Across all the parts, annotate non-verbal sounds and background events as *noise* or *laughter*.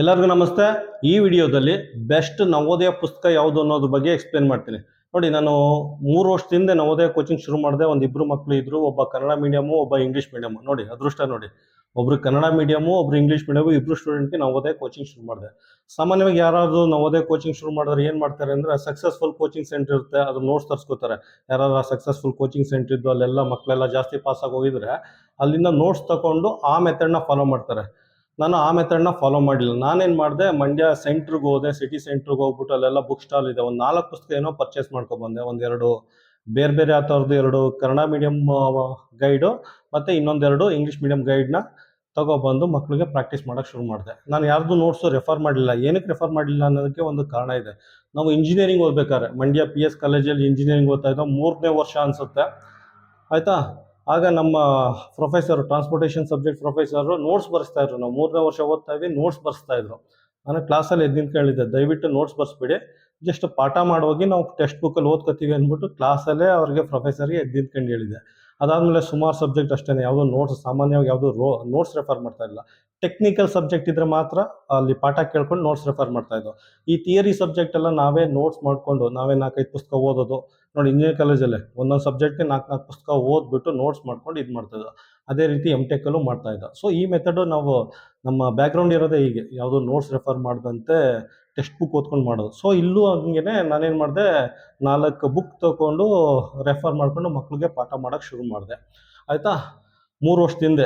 ಎಲ್ಲರಿಗೂ ನಮಸ್ತೆ. ಈ ವಿಡಿಯೋದಲ್ಲಿ ಬೆಸ್ಟ್ ನವೋದಯ ಪುಸ್ತಕ ಯಾವುದು ಅನ್ನೋದ್ರ ಬಗ್ಗೆ ಎಕ್ಸ್ಪ್ಲೇನ್ ಮಾಡ್ತೀನಿ. ನೋಡಿ, ನಾನು ಮೂರು ವರ್ಷದಿಂದ ನವೋದಯ ಕೋಚಿಂಗ್ ಶುರು ಮಾಡಿದೆ. ಒಂದು ಇಬ್ಬರು ಮಕ್ಕಳು ಇದ್ರು, ಒಬ್ಬ ಕನ್ನಡ ಮೀಡಿಯಮು ಒಬ್ಬ ಇಂಗ್ಲೀಷ್ ಮೀಡಿಯಮು ನೋಡಿ, ಅದೃಷ್ಟ ನೋಡಿ. ಒಬ್ರು ಕನ್ನಡ ಮೀಡಿಯಮು ಒಬ್ರು ಇಂಗ್ಲೀಷ್ ಮೀಡಿಯಮು ಇಬ್ರು ಸ್ಟೂಡೆಂಟ್ಗೆ ನವೋದಯ ಕೋಚಿಂಗ್ ಶುರು ಮಾಡಿದೆ. ಸಾಮಾನ್ಯವಾಗಿ ಯಾರಾದರೂ ನವೋದಯ ಕೋಚಿಂಗ್ ಶುರು ಮಾಡಿದ್ರೆ ಏನು ಮಾಡ್ತಾರೆ ಅಂದ್ರೆ ಸಕ್ಸಸ್ಫುಲ್ ಕೋಚಿಂಗ್ ಸೆಂಟರ್ ಇರುತ್ತೆ ಅದು ನೋಟ್ಸ್ ತರಿಸ್ಕೋತಾರೆ. ಯಾರು ಸಕ್ಸಸ್ಫುಲ್ ಕೋಚಿಂಗ್ ಸೆಂಟರ್ ಇದ್ದು, ಅಲ್ಲೆಲ್ಲ ಮಕ್ಕಳೆಲ್ಲ ಜಾಸ್ತಿ ಪಾಸ್ ಆಗಿ ಹೋಗಿದ್ರೆ, ಅಲ್ಲಿಂದ ನೋಟ್ಸ್ ತಗೊಂಡು ಆ ಮೆಥಡ್ನ ಫಾಲೋ ಮಾಡ್ತಾರೆ. ನಾನು ಆ ಮೆಥಡ್ನ ಫಾಲೋ ಮಾಡಲಿಲ್ಲ. ನಾನೇನು ಮಾಡಿದೆ, ಮಂಡ್ಯ ಸೆಂಟ್ರಿಗೆ ಹೋದೆ ಸಿಟಿ ಸೆಂಟ್ರಿಗೆ ಹೋಗ್ಬಿಟ್ಟು ಅಲ್ಲೆಲ್ಲ ಬುಕ್ ಸ್ಟಾಲ್ ಇದೆ. ಒಂದು ನಾಲ್ಕು ಪುಸ್ತಕ ಏನೋ ಪರ್ಚೇಸ್ ಮಾಡ್ಕೊಬಂದೆ ಒಂದೆರಡು ಬೇರೆ ಬೇರೆ ಆ ಥರದ್ದು ಎರಡು ಕನ್ನಡ ಮೀಡಿಯಂ ಗೈಡು ಮತ್ತು ಇನ್ನೊಂದೆರಡು ಇಂಗ್ಲೀಷ್ ಮೀಡಿಯಮ್ ಗೈಡ್ನ ತಗೊಬಂದು ಮಕ್ಕಳಿಗೆ ಪ್ರಾಕ್ಟೀಸ್ ಮಾಡೋಕ್ಕೆ ಶುರು ಮಾಡಿದೆ. ನಾನು ಯಾರ್ದು ನೋಟ್ಸು ರೆಫರ್ ಮಾಡಲಿಲ್ಲ. ಏನಕ್ಕೆ ರೆಫರ್ ಮಾಡಲಿಲ್ಲ ಅನ್ನೋದಕ್ಕೆ ಒಂದು ಕಾರಣ ಇದೆ. ನಾವು ಇಂಜಿನಿಯರಿಂಗ್ ಓದ್ಬೇಕಾದ್ರೆ, ಮಂಡ್ಯ ಪಿ ಎಸ್ ಕಾಲೇಜಲ್ಲಿ ಇಂಜಿನಿಯರಿಂಗ್ ಓದ್ತಾ ಇದ್ದೋ ಮೂರನೇ ವರ್ಷ ಅನಿಸುತ್ತೆ. ಆಯಿತಾ? ಆಗ ನಮ್ಮ professor transportation subject professor notes ಬರೆಸ್ತಾ ಇದ್ರು. ನಾವು ಮೂರನೇ ವರ್ಷ ಓದ್ತಾ ಇದ್ವಿ ನೋಟ್ಸ್ ಬರೆಸ್ತಾ ಇದ್ರು. ನಾನು ಕ್ಲಾಸಲ್ಲಿ ಎದ್ದು ನಿಂತ್ಕೊಂಡಿದ್ದೆ ದಯವಿಟ್ಟು ನೋಟ್ಸ್ ಬರೆಸ್ಬಿಡಿ. ಜಸ್ಟ್ ಪಾಠ ಮಾಡೋಗಿ ನಾವು ಟೆಕ್ಸ್ಟ್ ಬುಕ್ಕಲ್ಲಿ ಓದ್ಕೋತೀವಿ ಅಂದ್ಬಿಟ್ಟು ಕ್ಲಾಸಲ್ಲೇ ಅವ್ರಿಗೆ ಪ್ರೊಫೆಸರ್ಗೆ ಎದ್ದು ನಿಂತ್ಕೊಂಡು ಹೇಳಿದೆ ಅದಾದಮೇಲೆ ಸುಮಾರು ಸಬ್ಜೆಕ್ಟ್ ಅಷ್ಟೇ ಯಾವುದೋ ನೋಟ್ಸ್ ಸಾಮಾನ್ಯವಾಗಿ ಯಾವುದೋ ರೋ ನೋಟ್ಸ್ ರೆಫರ್ ಮಾಡ್ತಾ ಇಲ್ಲ ಟೆಕ್ನಿಕಲ್ ಸಬ್ಜೆಕ್ಟ್ ಇದ್ರೆ ಮಾತ್ರ ಅಲ್ಲಿ ಪಾಠ ಕೇಳ್ಕೊಂಡು ನೋಟ್ಸ್ ರೆಫರ್ ಮಾಡ್ತಾ ಇದ್ದೋ. ಈ ಥಿಯರಿ ಸಬ್ಜೆಕ್ಟ್ ಎಲ್ಲ ನಾವೇ ನೋಟ್ಸ್ ಮಾಡಿಕೊಂಡು, ನಾವೇ ನಾಲ್ಕೈದು ಪುಸ್ತಕ ಓದೋದು. ನೋಡಿ ಇಂಜಿನಿಯರ್ ಕಾಲೇಜಲ್ಲೇ ಒಂದೊಂದು ಸಬ್ಜೆಕ್ಟ್ಗೆ ನಾಲ್ಕು ನಾಲ್ಕು ಪುಸ್ತಕ ಓದ್ಬಿಟ್ಟು ನೋಟ್ಸ್ ಮಾಡ್ಕೊಂಡು ಇದು ಮಾಡ್ತಾ ಅದೇ ರೀತಿ ಎಂ ಟೆಕ್ಕಲ್ಲೂ ಮಾಡ್ತಾ ಇದ್ದ. ಸೊ ಈ ಮೆಥಡು ನಾವು ನಮ್ಮ ಬ್ಯಾಕ್ಗ್ರೌಂಡ್ ಇರೋದೇ ಹೀಗೆ. ಯಾವುದೋ ನೋಟ್ಸ್ ರೆಫರ್ ಮಾಡ್ದಂತೆ ಟೆಕ್ಸ್ಟ್ ಬುಕ್ ಓದ್ಕೊಂಡು ಮಾಡೋದು. ಸೊ ಇಲ್ಲೂ ಹಂಗೇನೆ ನಾನೇನು ಮಾಡಿದೆ, ನಾಲ್ಕು ಬುಕ್ ತಗೊಂಡು ರೆಫರ್ ಮಾಡಿಕೊಂಡು ಮಕ್ಕಳಿಗೆ ಪಾಠ ಮಾಡೋಕ್ಕೆ ಶುರು ಮಾಡಿದೆ. ಆಯಿತಾ? ಮೂರು ವರ್ಷದಿಂದ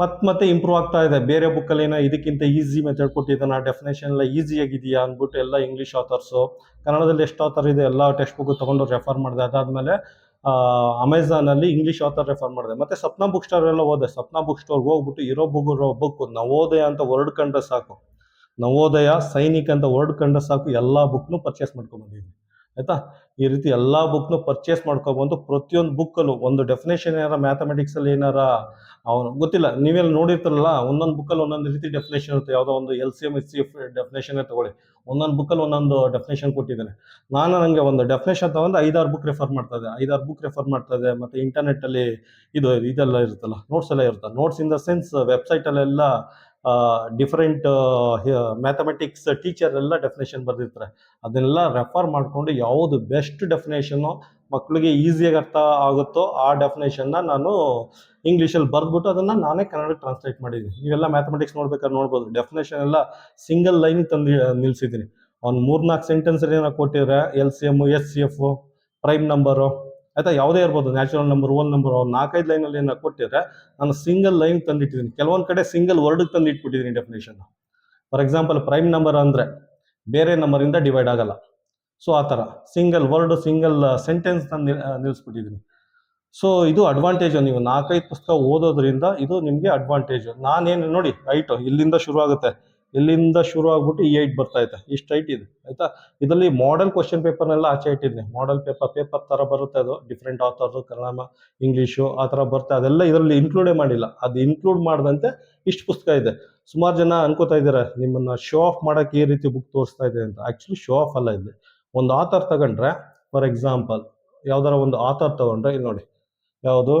ಮತ್ತೆ ಮತ್ತೆ ಇಂಪ್ರೂವ್ ಆಗ್ತಾ ಇದೆ. ಬೇರೆ ಬುಕ್ಕಲ್ಲಿ ಏನೋ ಇದಕ್ಕಿಂತ ಈಸಿ ಮೆಥಡ್ ಕೊಟ್ಟಿದ್ದಾನೆ. ಡೆಫಿನೇಷನ್ ಎಲ್ಲ ಈಸಿ ಆಗಿದೆಯಾ ಅಂದ್ಬಿಟ್ಟು ಎಲ್ಲ ಇಂಗ್ಲೀಷ್ ಆಥರ್ಸು ಕನ್ನಡದಲ್ಲಿ ಎಷ್ಟು ಆಥರ್ ಇದೆ ಎಲ್ಲ ಟೆಕ್ಸ್ಟ್ ಬುಕ್ ತೊಗೊಂಡು ರೆಫರ್ ಮಾಡಿದೆ. ಅದಾದಮೇಲೆ ಅಮೆಝಾನಲ್ಲಿ ಇಂಗ್ಲೀಷ್ ಆಥರ್ ರೆಫರ್ ಮಾಡಿದೆ. ಮತ್ತೆ ಸಪ್ನಾ ಬುಕ್ ಸ್ಟೋರ್ ಎಲ್ಲ ಓದೆ ಸಪ್ನಾ ಬುಕ್ ಸ್ಟೋರ್ಗೆ ಹೋಗ್ಬಿಟ್ಟು ಇರೋ ಬುಕ್ ಬುಕ್ ಓದೆ ಅಂತ ವರ್ಡ್ ಕಂಡ್ರೆ ಸಾಕು. ನವೋದಯ, ಸೈನಿಕ್ ಅಂತ ವರ್ಡ್ ಕಂಡ ಸಾಕು, ಎಲ್ಲ ಬುಕ್ನು ಪರ್ಚೇಸ್ ಮಾಡ್ಕೊಂಡ್ಬಂದಿದ್ದೀನಿ ಆಯ್ತಾ? ಈ ರೀತಿ ಎಲ್ಲ ಬುಕ್ನು ಪರ್ಚೇಸ್ ಮಾಡ್ಕೊಬಂದು ಪ್ರತಿಯೊಂದು ಬುಕ್ಕಲ್ಲೂ ಒಂದು ಡೆಫಿನೇಷನ್ ಏನಾರ ಮ್ಯಾಥಮೆಟಿಕ್ಸಲ್ಲಿ ಏನಾರ ಅವನು ಗೊತ್ತಿಲ್ಲ, ನೀವೆಲ್ಲ ನೋಡಿರ್ತಾರಲ್ಲ, ಒಂದೊಂದು ಬುಕ್ಕಲ್ಲಿ ಒಂದೊಂದು ರೀತಿ ಡೆಫಿನೇಷನ್ ಇರುತ್ತೆ. ಯಾವುದೋ ಒಂದು L C M S C F definition ತಗೊಳ್ಳಿ. ಒಂದೊಂದು ಬುಕ್ಕಲ್ಲಿ ಒಂದೊಂದು ಡೆಫಿನೇಷನ್ ಕೊಟ್ಟಿದ್ದಾನೆ. ನಾನು ನನಗೆ ಒಂದು ಡೆಫಿನೇಷನ್ ತಗೊಂಡು ಐದಾರು ಬುಕ್ ರೆಫರ್ ಮಾಡ್ತಾ ಇದೆ ಐದಾರು ಬುಕ್ ರೆಫರ್ ಮಾಡ್ತಾ ಇದ್ದೆ, ಮತ್ತು ಇಂಟರ್ನೆಟ್ಟಲ್ಲಿ ಇದು ಇದೆಲ್ಲ ಇರುತ್ತಲ್ಲ ನೋಟ್ಸ್ ಎಲ್ಲ ಇರುತ್ತೆ ನೋಟ್ಸ್ ಇನ್ ದ ಸೆನ್ಸ್ ವೆಬ್ಸೈಟಲ್ಲೆಲ್ಲ ಡಿಫರೆಂಟ್ ಮ್ಯಾಥಮೆಟಿಕ್ಸ್ ಟೀಚರ್ ಎಲ್ಲ ಡೆಫಿನೇಷನ್ ಬರೆದಿರ್ತಾರೆ. ಅದನ್ನೆಲ್ಲ ರೆಫರ್ ಮಾಡಿಕೊಂಡು ಯಾವುದು ಬೆಸ್ಟ್ ಡೆಫಿನೇಷನ್ನು ಮಕ್ಕಳಿಗೆ ಈಸಿಯಾಗಿ ಅರ್ಥ ಆಗುತ್ತೋ ಆ ಡೆಫಿನೇಷನ್ನ ನಾನು ಇಂಗ್ಲೀಷಲ್ಲಿ ಬರೆದ್ಬಿಟ್ಟು ಅದನ್ನು ನಾನೇ ಕನ್ನಡಕ್ಕೆ ಟ್ರಾನ್ಸ್ಲೇಟ್ ಮಾಡಿದ್ದೀನಿ. ಇವೆಲ್ಲ ಮ್ಯಾಥಮೆಟಿಕ್ಸ್ ನೋಡ್ಬೇಕಾದ್ರೆ ನೋಡ್ಬೋದು. ಡೆಫಿನೇಷನ್ ಎಲ್ಲ ಸಿಂಗಲ್ ಲೈನ್ ತಂದು ನಿಲ್ಲಿಸಿದ್ದೀನಿ ಅವ್ನು ಮೂರ್ನಾಲ್ಕು ಸೆಂಟೆನ್ಸ್ ಏನೋ ಕೊಟ್ಟಿದ್ರೆ L C M S C F prime number ಆಯಿತಾ? ಯಾವುದೇ ಇರ್ಬೋದು. ನ್ಯಾಚುರಲ್ ನಂಬರ್ ಒನ್ ನಂಬರ್ ಅವ್ರು ನಾಲ್ಕೈದು ಲೈನಲ್ಲಿ ನಾನು ಕೊಟ್ಟಿದ್ರೆ ನಾನು ಸಿಂಗಲ್ ಲೈನ್ ತಂದಿಟ್ಟಿದ್ದೀನಿ. ಕೆಲವೊಂದು ಕಡೆ ಸಿಂಗಲ್ ವರ್ಡ್ಗೆ ತಂದು ಇಟ್ಬಿಟ್ಟಿದ್ದೀನಿ definition for example prime number ಅಂದರೆ ಬೇರೆ ನಂಬರಿಂದ ಡಿವೈಡ್ ಆಗಲ್ಲ. ಸೊ ಆ ಥರ. ಸಿಂಗಲ್ ವರ್ಡ್ ಸಿಂಗಲ್ ಸೆಂಟೆನ್ಸ್ ನಾನು ನಿಲ್ಲಿಸ್ಬಿಟ್ಟಿದ್ದೀನಿ ಸೊ ಇದು ಅಡ್ವಾಂಟೇಜು ನೀವು ನಾಲ್ಕೈದು ಪುಸ್ತಕ ಓದೋದ್ರಿಂದ ಇದು ನಿಮಗೆ ಅಡ್ವಾಂಟೇಜು ನಾನೇನು, ನೋಡಿ ರೈಟು ಇಲ್ಲಿಂದ ಶುರು ಆಗುತ್ತೆ ಇಲ್ಲಿಂದ ಶುರು ಆಗ್ಬಿಟ್ಟು ಈ ಏಟ್ ಬರ್ತಾ ಇದೆ ಇಷ್ಟು ಹೈಟ್ ಇದೆ, ಆಯ್ತಾ? ಇದರಲ್ಲಿ ಮಾಡೆಲ್ ಕ್ವಶನ್ ಪೇಪರ್ನೆಲ್ಲ ಆಚೆ ಇಟ್ಟಿದ್ದೀನಿ ಮಾಡೆಲ್ ಪೇಪರ್ ಪೇಪರ್ ಥರ ಬರುತ್ತೆ ಅದು. ಡಿಫ್ರೆಂಟ್ ಆಥರ್ದು ಕನ್ನಡ ಇಂಗ್ಲೀಷು ಆ ಥರ ಬರುತ್ತೆ. ಅದೆಲ್ಲ ಇದರಲ್ಲಿ ಇನ್ಕ್ಲೂಡೇ ಮಾಡಿಲ್ಲ. ಅದು ಇನ್ಕ್ಲೂಡ್ ಮಾಡಿದಂತೆ ಇಷ್ಟು ಪುಸ್ತಕ ಇದೆ. ಸುಮಾರು ಜನ ಅನ್ಕೋತಾ ಇದ್ದಾರೆ, ನಿಮ್ಮನ್ನು ಶೋ ಆಫ್ ಮಾಡೋಕ್ಕೆ ಈ ರೀತಿ ಬುಕ್ ತೋರಿಸ್ತಾ ಇದೆ ಅಂತ. ಆ್ಯಕ್ಚುಲಿ ಶೋ ಆಫ್ ಅಲ್ಲ ಇದೆ ಒಂದು ಆಥರ್ ತಗೊಂಡ್ರೆ ಫಾರ್ ಎಕ್ಸಾಂಪಲ್ ಯಾವ್ದಾರ ಒಂದು ಆಥರ್ ತಗೊಂಡ್ರೆ, ಇಲ್ಲಿ ನೋಡಿ. ಯಾವುದು?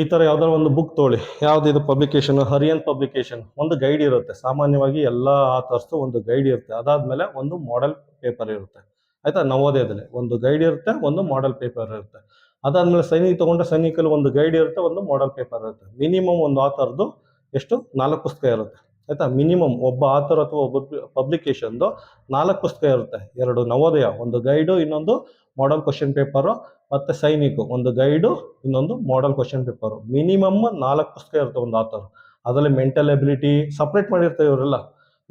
ಈ ಥರ ಯಾವುದಾದ್ರು ಒಂದು ಬುಕ್ ತೊಗೊಳ್ಳಿ. ಯಾವ್ದು ಇದು ಪಬ್ಲಿಕೇಶನ್ ಹರಿಯನ್ ಪಬ್ಲಿಕೇಶನ್ ಒಂದು ಗೈಡ್ ಇರುತ್ತೆ. ಸಾಮಾನ್ಯವಾಗಿ ಎಲ್ಲ ಆಥರ್ಸು ಒಂದು ಗೈಡ್ ಇರುತ್ತೆ. ಅದಾದ್ಮೇಲೆ ಒಂದು ಮಾಡೆಲ್ ಪೇಪರ್ ಇರುತ್ತೆ. ಆಯ್ತಾ? ನವೋದಯದಲ್ಲಿ ಒಂದು ಗೈಡ್ ಇರುತ್ತೆ, ಒಂದು ಮಾಡೆಲ್ ಪೇಪರ್ ಇರುತ್ತೆ. ಅದಾದ್ಮೇಲೆ ಸೈನಿಕ ತಗೊಂಡ್ರೆ ಸೈನಿಕಲ್ಲಿ ಒಂದು ಗೈಡ್ ಇರುತ್ತೆ, ಒಂದು ಮಾಡೆಲ್ ಪೇಪರ್ ಇರುತ್ತೆ. ಮಿನಿಮಮ್ ಒಂದು ಆಥರ್ದು ಎಷ್ಟು? ನಾಲ್ಕು ಪುಸ್ತಕ ಇರುತ್ತೆ. ಆಯ್ತಾ? ಮಿನಿಮಮ್ ಒಬ್ಬ ಆಥರ್ ಅಥವಾ ಒಬ್ಬ ಪಬ್ಲಿಕೇಶನ್ದು ನಾಲ್ಕು ಪುಸ್ತಕ ಇರುತ್ತೆ. ಎರಡು ನವೋದಯ, ಒಂದು ಗೈಡು, ಇನ್ನೊಂದು ಮಾಡಲ್ ಕ್ವಶನ್ ಪೇಪರು ಮತ್ತು ಸೈನಿಕು. ಒಂದು ಗೈಡು, ಇನ್ನೊಂದು ಮಾಡಲ್ ಕ್ವಶನ್ ಪೇಪರು ಮಿನಿಮಮ್ ನಾಲ್ಕು ಪುಸ್ತಕ ಇರುತ್ತೆ ಒಂದು ಆಥರ್. ಅದರಲ್ಲಿ ಮೆಂಟಲ್ ಎಬಿಲಿಟಿ ಸಪ್ರೇಟ್ ಮಾಡಿರ್ತಾರೆ ಇವರೆಲ್ಲ.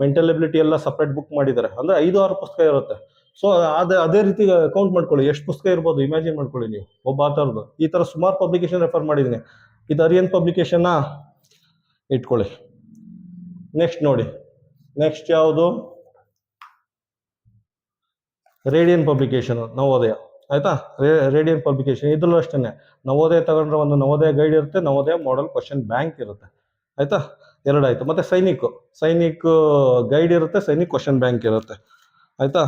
ಮೆಂಟಲ್ ಎಬಿಲಿಟಿ ಎಲ್ಲ ಸಪ್ರೇಟ್ ಬುಕ್ ಮಾಡಿದ್ದಾರೆ. ಅಂದರೆ ಐದು, ಆರು ಪುಸ್ತಕ ಇರುತ್ತೆ. ಸೊ ಅದೇ ಅದೇ ರೀತಿ ಕೌಂಟ್ ಮಾಡ್ಕೊಳ್ಳಿ. ಎಷ್ಟು ಪುಸ್ತಕ ಇರ್ಬೋದು? ಇಮ್ಯಾಜಿನ್ ಮಾಡ್ಕೊಳ್ಳಿ ನೀವು, ಒಬ್ಬ ಆಥರ್ದು. ಈ ಥರ ಸುಮಾರು ಪಬ್ಲಿಕೇಶನ್ ರೆಫರ್ ಮಾಡಿದ್ದೀನಿ. ಇದು ಅರಿಯನ್ ಪಬ್ಲಿಕೇಶನ್ನ ಇಟ್ಕೊಳ್ಳಿ. ನೆಕ್ಸ್ಟ್ ನೋಡಿ. ನೆಕ್ಸ್ಟ್ ಯಾವುದು? Radian publication Navodaya. ಆಯ್ತಾ? ರೇಡಿಯನ್ ಪಬ್ಲಿಕೇಶನ್ ಇದ್ರಲ್ಲೂ ಅಷ್ಟೇ ನವೋದಯ ತಗೊಂಡ್ರೆ ಒಂದು ನವೋದಯ ಗೈಡ್ ಇರುತ್ತೆ, ನವೋದಯ ಮಾಡಲ್ ಕ್ವಶನ್ ಬ್ಯಾಂಕ್ ಇರುತ್ತೆ. ಆಯ್ತಾ? ಎರಡಾಯ್ತು. ಮತ್ತೆ ಸೈನಿಕ್ ಸೈನಿಕ್ ಗೈಡ್ ಇರುತ್ತೆ, ಸೈನಿಕ್ ಕ್ವಶನ್ ಬ್ಯಾಂಕ್ ಇರುತ್ತೆ. ಆಯ್ತಾ?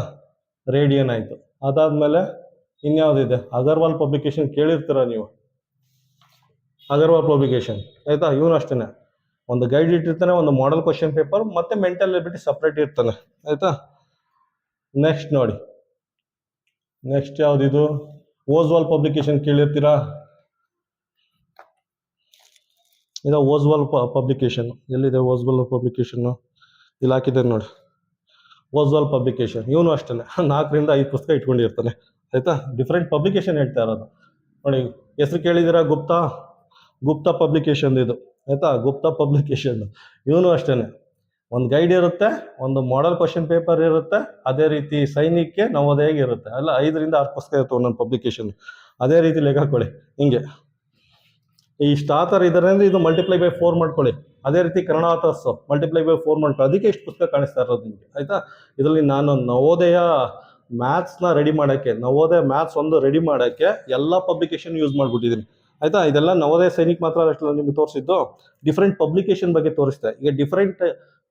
ರೇಡಿಯನ್ ಆಯ್ತು. ಅದಾದ್ಮೇಲೆ ಇನ್ಯಾವುದಿದೆ? ಅಗರ್ವಾಲ್ ಪಬ್ಲಿಕೇಶನ್ ಕೇಳಿರ್ತೀರ ನೀವು? ಅಗರ್ವಾಲ್ ಪಬ್ಲಿಕೇಶನ್ ಆಯ್ತಾ? ಇವನು ಅಷ್ಟೇ ಒಂದು ಗೈಡ್ ಇಟ್ಟಿರ್ತಾನೆ, ಒಂದು ಮಾಡೆಲ್ ಕ್ವಶನ್ ಪೇಪರ್ ಮತ್ತೆ ಮೆಂಟಲ್ ಎಬಿಲಿಟಿ ಸಪ್ರೇಟ್ ಇರ್ತಾನೆ. ಆಯ್ತಾ? ನೆಕ್ಸ್ಟ್ ನೋಡಿ. ನೆಕ್ಸ್ಟ್ ಯಾವ್ದಿದು? ಓಜ್ವಾಲ್ ಪಬ್ಲಿಕೇಶನ್ ಕೇಳಿರ್ತೀರಾ? ಇದು ಓಜ್ವಾಲ್ ಪಬ್ಲಿಕೇಶನ್ ಎಲ್ಲಿದೆ ಓಜ್ವಾಲ್ ಪಬ್ಲಿಕೇಶನ್ ಇಲ್ಲಿ ಹಾಕಿದೆ ನೋಡಿ. ಓಜ್ವಾಲ್ ಪಬ್ಲಿಕೇಶನ್ ಇವನು ಅಷ್ಟೇ *laughs* ನಾಲ್ಕರಿಂದ ಐದು ಪುಸ್ತಕ ಇಟ್ಕೊಂಡಿರ್ತಾನೆ. ಆಯ್ತಾ? ಡಿಫ್ರೆಂಟ್ ಪಬ್ಲಿಕೇಶನ್ ಹೇಳ್ತಾ ಇರೋದು. ನೋಡಿ, ಹೆಸರು ಕೇಳಿದ್ದೀರಾ ಗುಪ್ತಾ? ಗುಪ್ತಾ ಪಬ್ಲಿಕೇಶನ್ ಇದು. ಆಯ್ತಾ? ಗುಪ್ತ ಪಬ್ಲಿಕೇಶನ್ ಇವನು ಅಷ್ಟೇ ಒಂದು ಗೈಡ್ ಇರುತ್ತೆ, ಒಂದು ಮಾಡೆಲ್ ಕ್ವಶನ್ ಪೇಪರ್ ಇರುತ್ತೆ, ಅದೇ ರೀತಿ ಸೈನಿಕಕ್ಕೆ ನವೋದಯಗೆ ಇರುತ್ತೆ ಅಲ್ಲ, ಐದರಿಂದ ಆರು ಪುಸ್ತಕ ಇರುತ್ತೆ ಒಂದೊಂದು ಪಬ್ಲಿಕೇಶನ್ ಅದೇ ರೀತಿ ಲೆಕ್ಕ ಹಾಕೊಳ್ಳಿ ಹಿಂಗೆ. ಇಷ್ಟು ಆತರ ಇದ್ದಾರೆ ಅಂದರೆ ಇದು ಮಲ್ಟಿಪ್ಲೈ ಬೈ ಫೋರ್ ಮಾಡ್ಕೊಳ್ಳಿ. ಅದೇ ರೀತಿ ಕನ್ನಡ ಮಲ್ಟಿಪ್ಲೈ ಬೈ ಫೋರ್ ಮಾಡ್ಕೊಳ್ಳಿ. ಅದಕ್ಕೆ ಇಷ್ಟು ಪುಸ್ತಕ ಕಾಣಿಸ್ತಾ ಇರೋದು ನಿಮಗೆ, ಆಯಿತಾ? ಇದರಲ್ಲಿ ನಾನು ನವೋದಯ ಮ್ಯಾಥ್ಸ್ನ ರೆಡಿ ಮಾಡೋಕ್ಕೆ, ನವೋದಯ ಮ್ಯಾಥ್ಸ್ ಒಂದು ರೆಡಿ ಮಾಡೋಕ್ಕೆ ಎಲ್ಲ ಪಬ್ಲಿಕೇಶನ್ ಯೂಸ್ ಮಾಡಿಬಿಟ್ಟಿದ್ದೀನಿ. ಆಯ್ತಾ? ಇದೆಲ್ಲ ನವೋದಯ ಸೈನಿಕ್ ಮಾತ್ರ ಅಷ್ಟು ನಿಮ್ಗೆ ತೋರಿಸಿದ್ದು. ಡಿಫ್ರೆಂಟ್ ಪಬ್ಲಿಕೇಶನ್ ಬಗ್ಗೆ ತೋರಿಸ್ತಾ ಈಗ ಡಿಫ್ರೆಂಟ್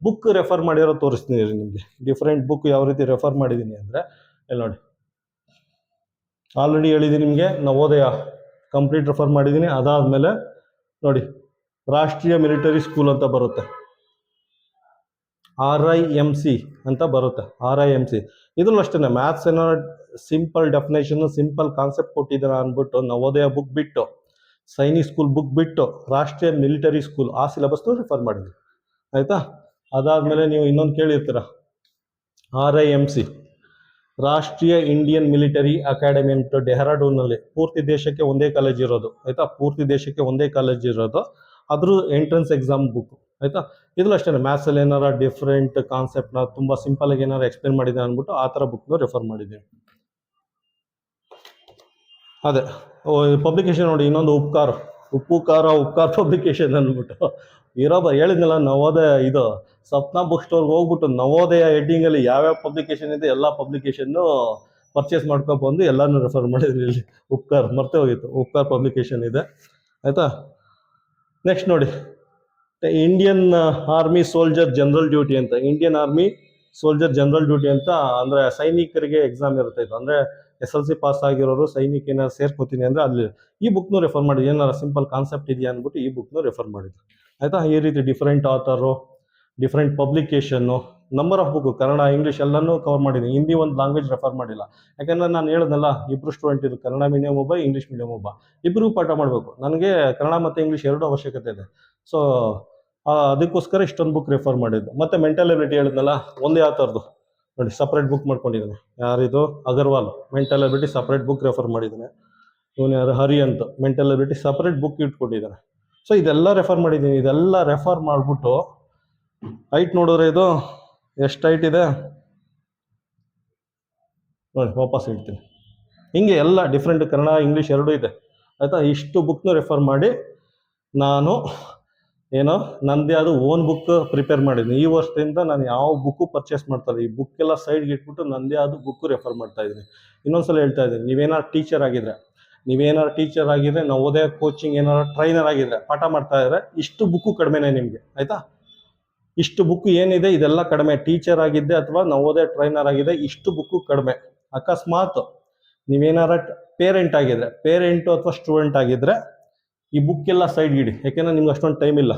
ಬುಕ್ ರೆಫರ್ ಮಾಡಿರೋ ತೋರಿಸ್ತೀನಿ ನಿಮಗೆ. ಡಿಫ್ರೆಂಟ್ ಬುಕ್ ಯಾವ ರೀತಿ ರೆಫರ್ ಮಾಡಿದ್ದೀನಿ ಅಂದರೆ, ಇಲ್ಲಿ ನೋಡಿ. ಆಲ್ರೆಡಿ ಹೇಳಿದ್ದೀನಿ ನಿಮಗೆ, ನವೋದಯ ಕಂಪ್ಲೀಟ್ ರೆಫರ್ ಮಾಡಿದ್ದೀನಿ ಅದಾದಮೇಲೆ ನೋಡಿ, ರಾಷ್ಟ್ರೀಯ ಮಿಲಿಟರಿ ಸ್ಕೂಲ್ ಅಂತ ಬರುತ್ತೆ. ಆರ್ ಐ ಎಂ ಸಿ ಅಂತ ಬರುತ್ತೆ. ಆರ್ ಐ ಎಂ ಸಿ ಇದ್ರಲ್ಲೂ ಅಷ್ಟೇ ಮ್ಯಾಥ್ಸ್ ಏನೋ ಸಿಂಪಲ್ ಡೆಫಿನೇಷನ್ ಸಿಂಪಲ್ ಕಾನ್ಸೆಪ್ಟ್ ಕೊಟ್ಟಿದ್ದಾರೆ ಅಂದ್ಬಿಟ್ಟು ನವೋದಯ ಬುಕ್ ಬಿಟ್ಟು ಸೈನಿಕ್ ಸ್ಕೂಲ್ ಬುಕ್ ಬಿಟ್ಟು ರಾಷ್ಟ್ರೀಯ ಮಿಲಿಟರಿ ಸ್ಕೂಲ್, ಆ ಸಿಲೆಬಸ್ನು ರೆಫರ್ ಮಾಡಿದ್ವಿ ಆಯಿತಾ? ಅದಾದಮೇಲೆ ನೀವು ಇನ್ನೊಂದು ಕೇಳಿರ್ತೀರ. R I M C, Rashtriya Indian military academy ಅಂತ ಡೆಹ್ರಾಡೂನಲ್ಲಿ ಪೂರ್ತಿ ದೇಶಕ್ಕೆ ಒಂದೇ ಕಾಲೇಜ್ ಇರೋದು. ಆಯ್ತಾ? ಪೂರ್ತಿ ದೇಶಕ್ಕೆ ಒಂದೇ ಕಾಲೇಜ್ ಇರೋದು. ಅದ್ರ ಎಂಟ್ರೆನ್ಸ್ ಎಕ್ಸಾಮ್ ಬುಕ್ ಆಯ್ತಾ? ಇದ್ರಲ್ಲೂ ಅಷ್ಟೇ ಮ್ಯಾಥ್ಸಲ್ಲಿ ಏನಾರ ಡಿಫ್ರೆಂಟ್ ಕಾನ್ಸೆಪ್ಟ್ನ ತುಂಬ ಸಿಂಪಲ್ ಆಗಿ ಏನಾರು ಎಕ್ಸ್ಪ್ಲೇನ್ ಮಾಡಿದೆ ಅಂದ್ಬಿಟ್ಟು ಆ ಥರ ಬುಕ್ನು ರೆಫರ್ ಮಾಡಿದ್ದೀನಿ. ಅದೇ. ಪಬ್ಲಿಕೇಶನ್ ನೋಡಿ, ಇನ್ನೊಂದು ಉಪಕಾರ. ಉಪ್ಪು, ಖಾರ, ಉಪಕಾರ ಪಬ್ಲಿಕೇಶನ್ ಅಂದ್ಬಿಟ್ಟು. ಇರೋ ಹೇಳಿದ್ನಲ್ಲ, ನವೋದಯ ಇದು. ಸಪ್ನ ಬುಕ್ ಸ್ಟೋರ್ಗೆ ಹೋಗ್ಬಿಟ್ಟು ನವೋದಯ ಹೆಡ್ಡಿಂಗಲ್ಲಿ ಯಾವ್ಯಾವ ಪಬ್ಲಿಕೇಶನ್ ಇದೆ, ಎಲ್ಲ ಪಬ್ಲಿಕೇಶನ್ನು ಪರ್ಚೇಸ್ ಮಾಡ್ಕೊಂಡು ಬಂದು ಎಲ್ಲಾನು ರೆಫರ್ ಮಾಡಿದ್ರಿ ಇಲ್ಲಿ. ಉಪ್ಕಾರ್, ಮರ್ತೇ ಹೋಗಿತ್ತು. ಉಪ್ಕಾರ್ ಪಬ್ಲಿಕೇಶನ್ ಇದೆ. ಆಯಿತಾ? ನೆಕ್ಸ್ಟ್ ನೋಡಿ. Indian army soldier general duty ಅಂತ. Indian army soldier general duty ಅಂತ, ಅಂದರೆ ಸೈನಿಕರಿಗೆ ಎಕ್ಸಾಮ್ ಇರುತ್ತೆ ಇದು. ಅಂದರೆ ಎಸ್ ಎಲ್ ಸಿ ಪಾಸ್ ಆಗಿರೋರು ಸೈನಿಕ ಏನಾರು ಸೇರ್ಕೋತೀನಿ ಅಂದರೆ ಅಲ್ಲಿ ಈ ಬುಕ್ನು ರೆಫರ್ ಮಾಡಿದ್ರು. ಏನಾರ ಸಿಂಪಲ್ ಕಾನ್ಸೆಪ್ಟ್ ಇದೆಯಾ ಅಂದ್ಬಿಟ್ಟು ಈ ಬುಕ್ನು ರೆಫರ್ ಮಾಡಿದ್ರು. ಆಯಿತಾ? ಈ ರೀತಿ different author different ಪಬ್ಲಿಕೇಶನ್ನು number of book Kannada English ಎಲ್ಲನೂ ಕವರ್ ಮಾಡಿದ್ದೀನಿ. ಹಿಂದಿ ಒಂದು ಲ್ಯಾಂಗ್ವೇಜ್ ರೆಫರ್ ಮಾಡಿಲ್ಲ. ಯಾಕಂದರೆ ನಾನು ಹೇಳಿದ್ನಲ್ಲ ಇಬ್ಬರು ಸ್ಟೂಡೆಂಟ್ ಇದು, ಕನ್ನಡ ಮೀಡಿಯಂ ಒಬ್ಬ ಇಂಗ್ಲೀಷ್ ಮೀಡಿಯಂ ಒಬ್ಬ. ಇಬ್ಬರೂ ಪಾಠ ಮಾಡಬೇಕು. ನನಗೆ ಕನ್ನಡ ಮತ್ತು ಇಂಗ್ಲೀಷ್ ಎರಡೂ ಅವಶ್ಯಕತೆ ಇದೆ. ಸೊ ಅದಕ್ಕೋಸ್ಕರ ಇಷ್ಟೊಂದು ಬುಕ್ ರೆಫರ್ ಮಾಡಿದ್ದು. ಮತ್ತು ಮೆಂಟಲ್ ಎಬಿಲಿಟಿ ಹೇಳಿದ್ನಲ್ಲ, ಒಂದೇ ಆ ಥರದ್ದು ನೋಡಿ ಸಪ್ರೇಟ್ ಬುಕ್ ಮಾಡ್ಕೊಂಡಿದ್ದೀನಿ. ಯಾರಿದು? Agarwal. Mental ability separate book refer ಮಾಡಿದ್ದೀನಿ. ಇವನು ಯಾರು? ಹರಿ ಅಂತ. ಮೆಂಟಲ್ ಎಬಿಲಿಟಿ ಸಪ್ರೇಟ್ ಬುಕ್ ಇಟ್ಕೊಂಡಿದ್ದಾನೆ. ಸೊ ಇದೆಲ್ಲ ರೆಫರ್ ಮಾಡಿದ್ದೀನಿ. ಇದೆಲ್ಲ ರೆಫರ್ ಮಾಡಿಬಿಟ್ಟು ಹೈಟ್ ನೋಡಿದ್ರೆ ಇದು ಎಷ್ಟು ಹೈಟ್ ಇದೆ? ನೋಡಿ, ವಾಪಸ್ ಇಡ್ತೀನಿ ಹಿಂಗೆ ಎಲ್ಲ ಡಿಫ್ರೆಂಟ್ ಕನ್ನಡ ಇಂಗ್ಲೀಷ್ ಎರಡೂ ಇದೆ. ಆಯಿತಾ? ಇಷ್ಟು ಬುಕ್ನು ರೆಫರ್ ಮಾಡಿ, ನಾನು ಏನೋ ನಂದೇ ಅದು ಓನ್ ಬುಕ್ ಪ್ರಿಪೇರ್ ಮಾಡಿದ್ದೀನಿ ಈ ವರ್ಷದಿಂದ ನಾನು ಯಾವ ಬುಕ್ಕು ಪರ್ಚೇಸ್ ಮಾಡ್ತಾ ಇಲ್ಲ. ಈ ಬುಕ್ ಎಲ್ಲ ಸೈಡ್ಗೆ ಇಟ್ಬಿಟ್ಟು ನಂದೇ ಅದು ಬುಕ್ ರೆಫರ್ ಮಾಡ್ತಾ ಇದ್ದೀನಿ. ಇನ್ನೊಂದ್ಸಲ ಹೇಳ್ತಾ ಇದ್ದೀನಿ. ನೀವೇನಾರು ಟೀಚರ್ ಆಗಿದ್ರೆ ನೀವೇನಾರು ಟೀಚರ್ ಆಗಿದ್ರೆ ನವೋದಯ ಕೋಚಿಂಗ್ ಏನಾರು ಟ್ರೈನರ್ ಆಗಿದ್ರೆ, ಪಾಠ ಮಾಡ್ತಾ ಇದ್ರೆ ಇಷ್ಟು ಬುಕ್ಕು ಕಡಿಮೆನೇ ನಿಮಗೆ. ಆಯ್ತಾ? ಇಷ್ಟು ಬುಕ್ ಏನಿದೆ, ಇದೆಲ್ಲ ಕಡಿಮೆ. ಟೀಚರ್ ಆಗಿದ್ದೆ ಅಥವಾ ನವೋದಯ ಟ್ರೈನರ್ ಆಗಿದೆ ಇಷ್ಟು ಬುಕ್ಕು ಕಡಿಮೆ. ಅಕಸ್ಮಾತ್ ನೀವೇನಾರ ಪೇರೆಂಟ್ ಆಗಿದ್ರೆ ಪೇರೆಂಟು ಅಥವಾ ಸ್ಟೂಡೆಂಟ್ ಆಗಿದ್ರೆ ಈ ಬುಕ್ ಎಲ್ಲ ಸೈಡ್ಗೆ ಇಡಿ, ಯಾಕೆಂದ್ರೆ ನಿಮ್ಗೆ ಅಷ್ಟೊಂದು ಟೈಮ್ ಇಲ್ಲ.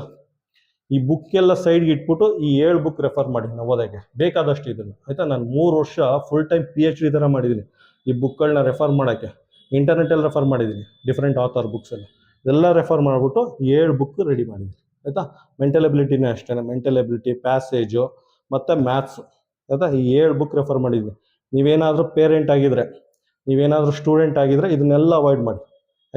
ಈ ಬುಕ್ ಎಲ್ಲ ಸೈಡ್ಗೆ ಇಟ್ಬಿಟ್ಟು ಈ ಏಳು ಬುಕ್ ರೆಫರ್ ಮಾಡಿ ನವೋದಯಕ್ಕೆ ಬೇಕಾದಷ್ಟು ಇದನ್ನು. ಆಯಿತಾ? ನಾನು ಮೂರು ವರ್ಷ full time P H D ಥರ ಮಾಡಿದ್ದೀನಿ ಈ ಬುಕ್ಗಳನ್ನ ರೆಫರ್ ಮಾಡೋಕ್ಕೆ. ಇಂಟರ್ನೆಟಲ್ಲಿ ರೆಫರ್ ಮಾಡಿದ್ದೀನಿ ಡಿಫ್ರೆಂಟ್ ಆಥರ್ ಬುಕ್ಸ್ ಎಲ್ಲ. ಇದೆಲ್ಲ ರೆಫರ್ ಮಾಡಿಬಿಟ್ಟು ಏಳು ಬುಕ್ ರೆಡಿ ಮಾಡಿದ್ದೀನಿ ಆಯಿತಾ? ಮೆಂಟಲ್ ಎಬಿಲಿಟಿನೇ ಅಷ್ಟೇ ಮೆಂಟಲ್ ಎಬಿಲಿಟಿ ಪ್ಯಾಸೇಜು ಮತ್ತು ಮ್ಯಾಥ್ಸ್ ಆಯಿತಾ? ಈ ಏಳು ಬುಕ್ ರೆಫರ್ ಮಾಡಿದ್ದೀನಿ ನೀವೇನಾದರೂ ಪೇರೆಂಟ್ ಆಗಿದ್ರೆ, ನೀವೇನಾದರೂ ಸ್ಟೂಡೆಂಟ್ ಆಗಿದ್ರೆ ಇದನ್ನೆಲ್ಲ ಅವಾಯ್ಡ್ ಮಾಡಿ.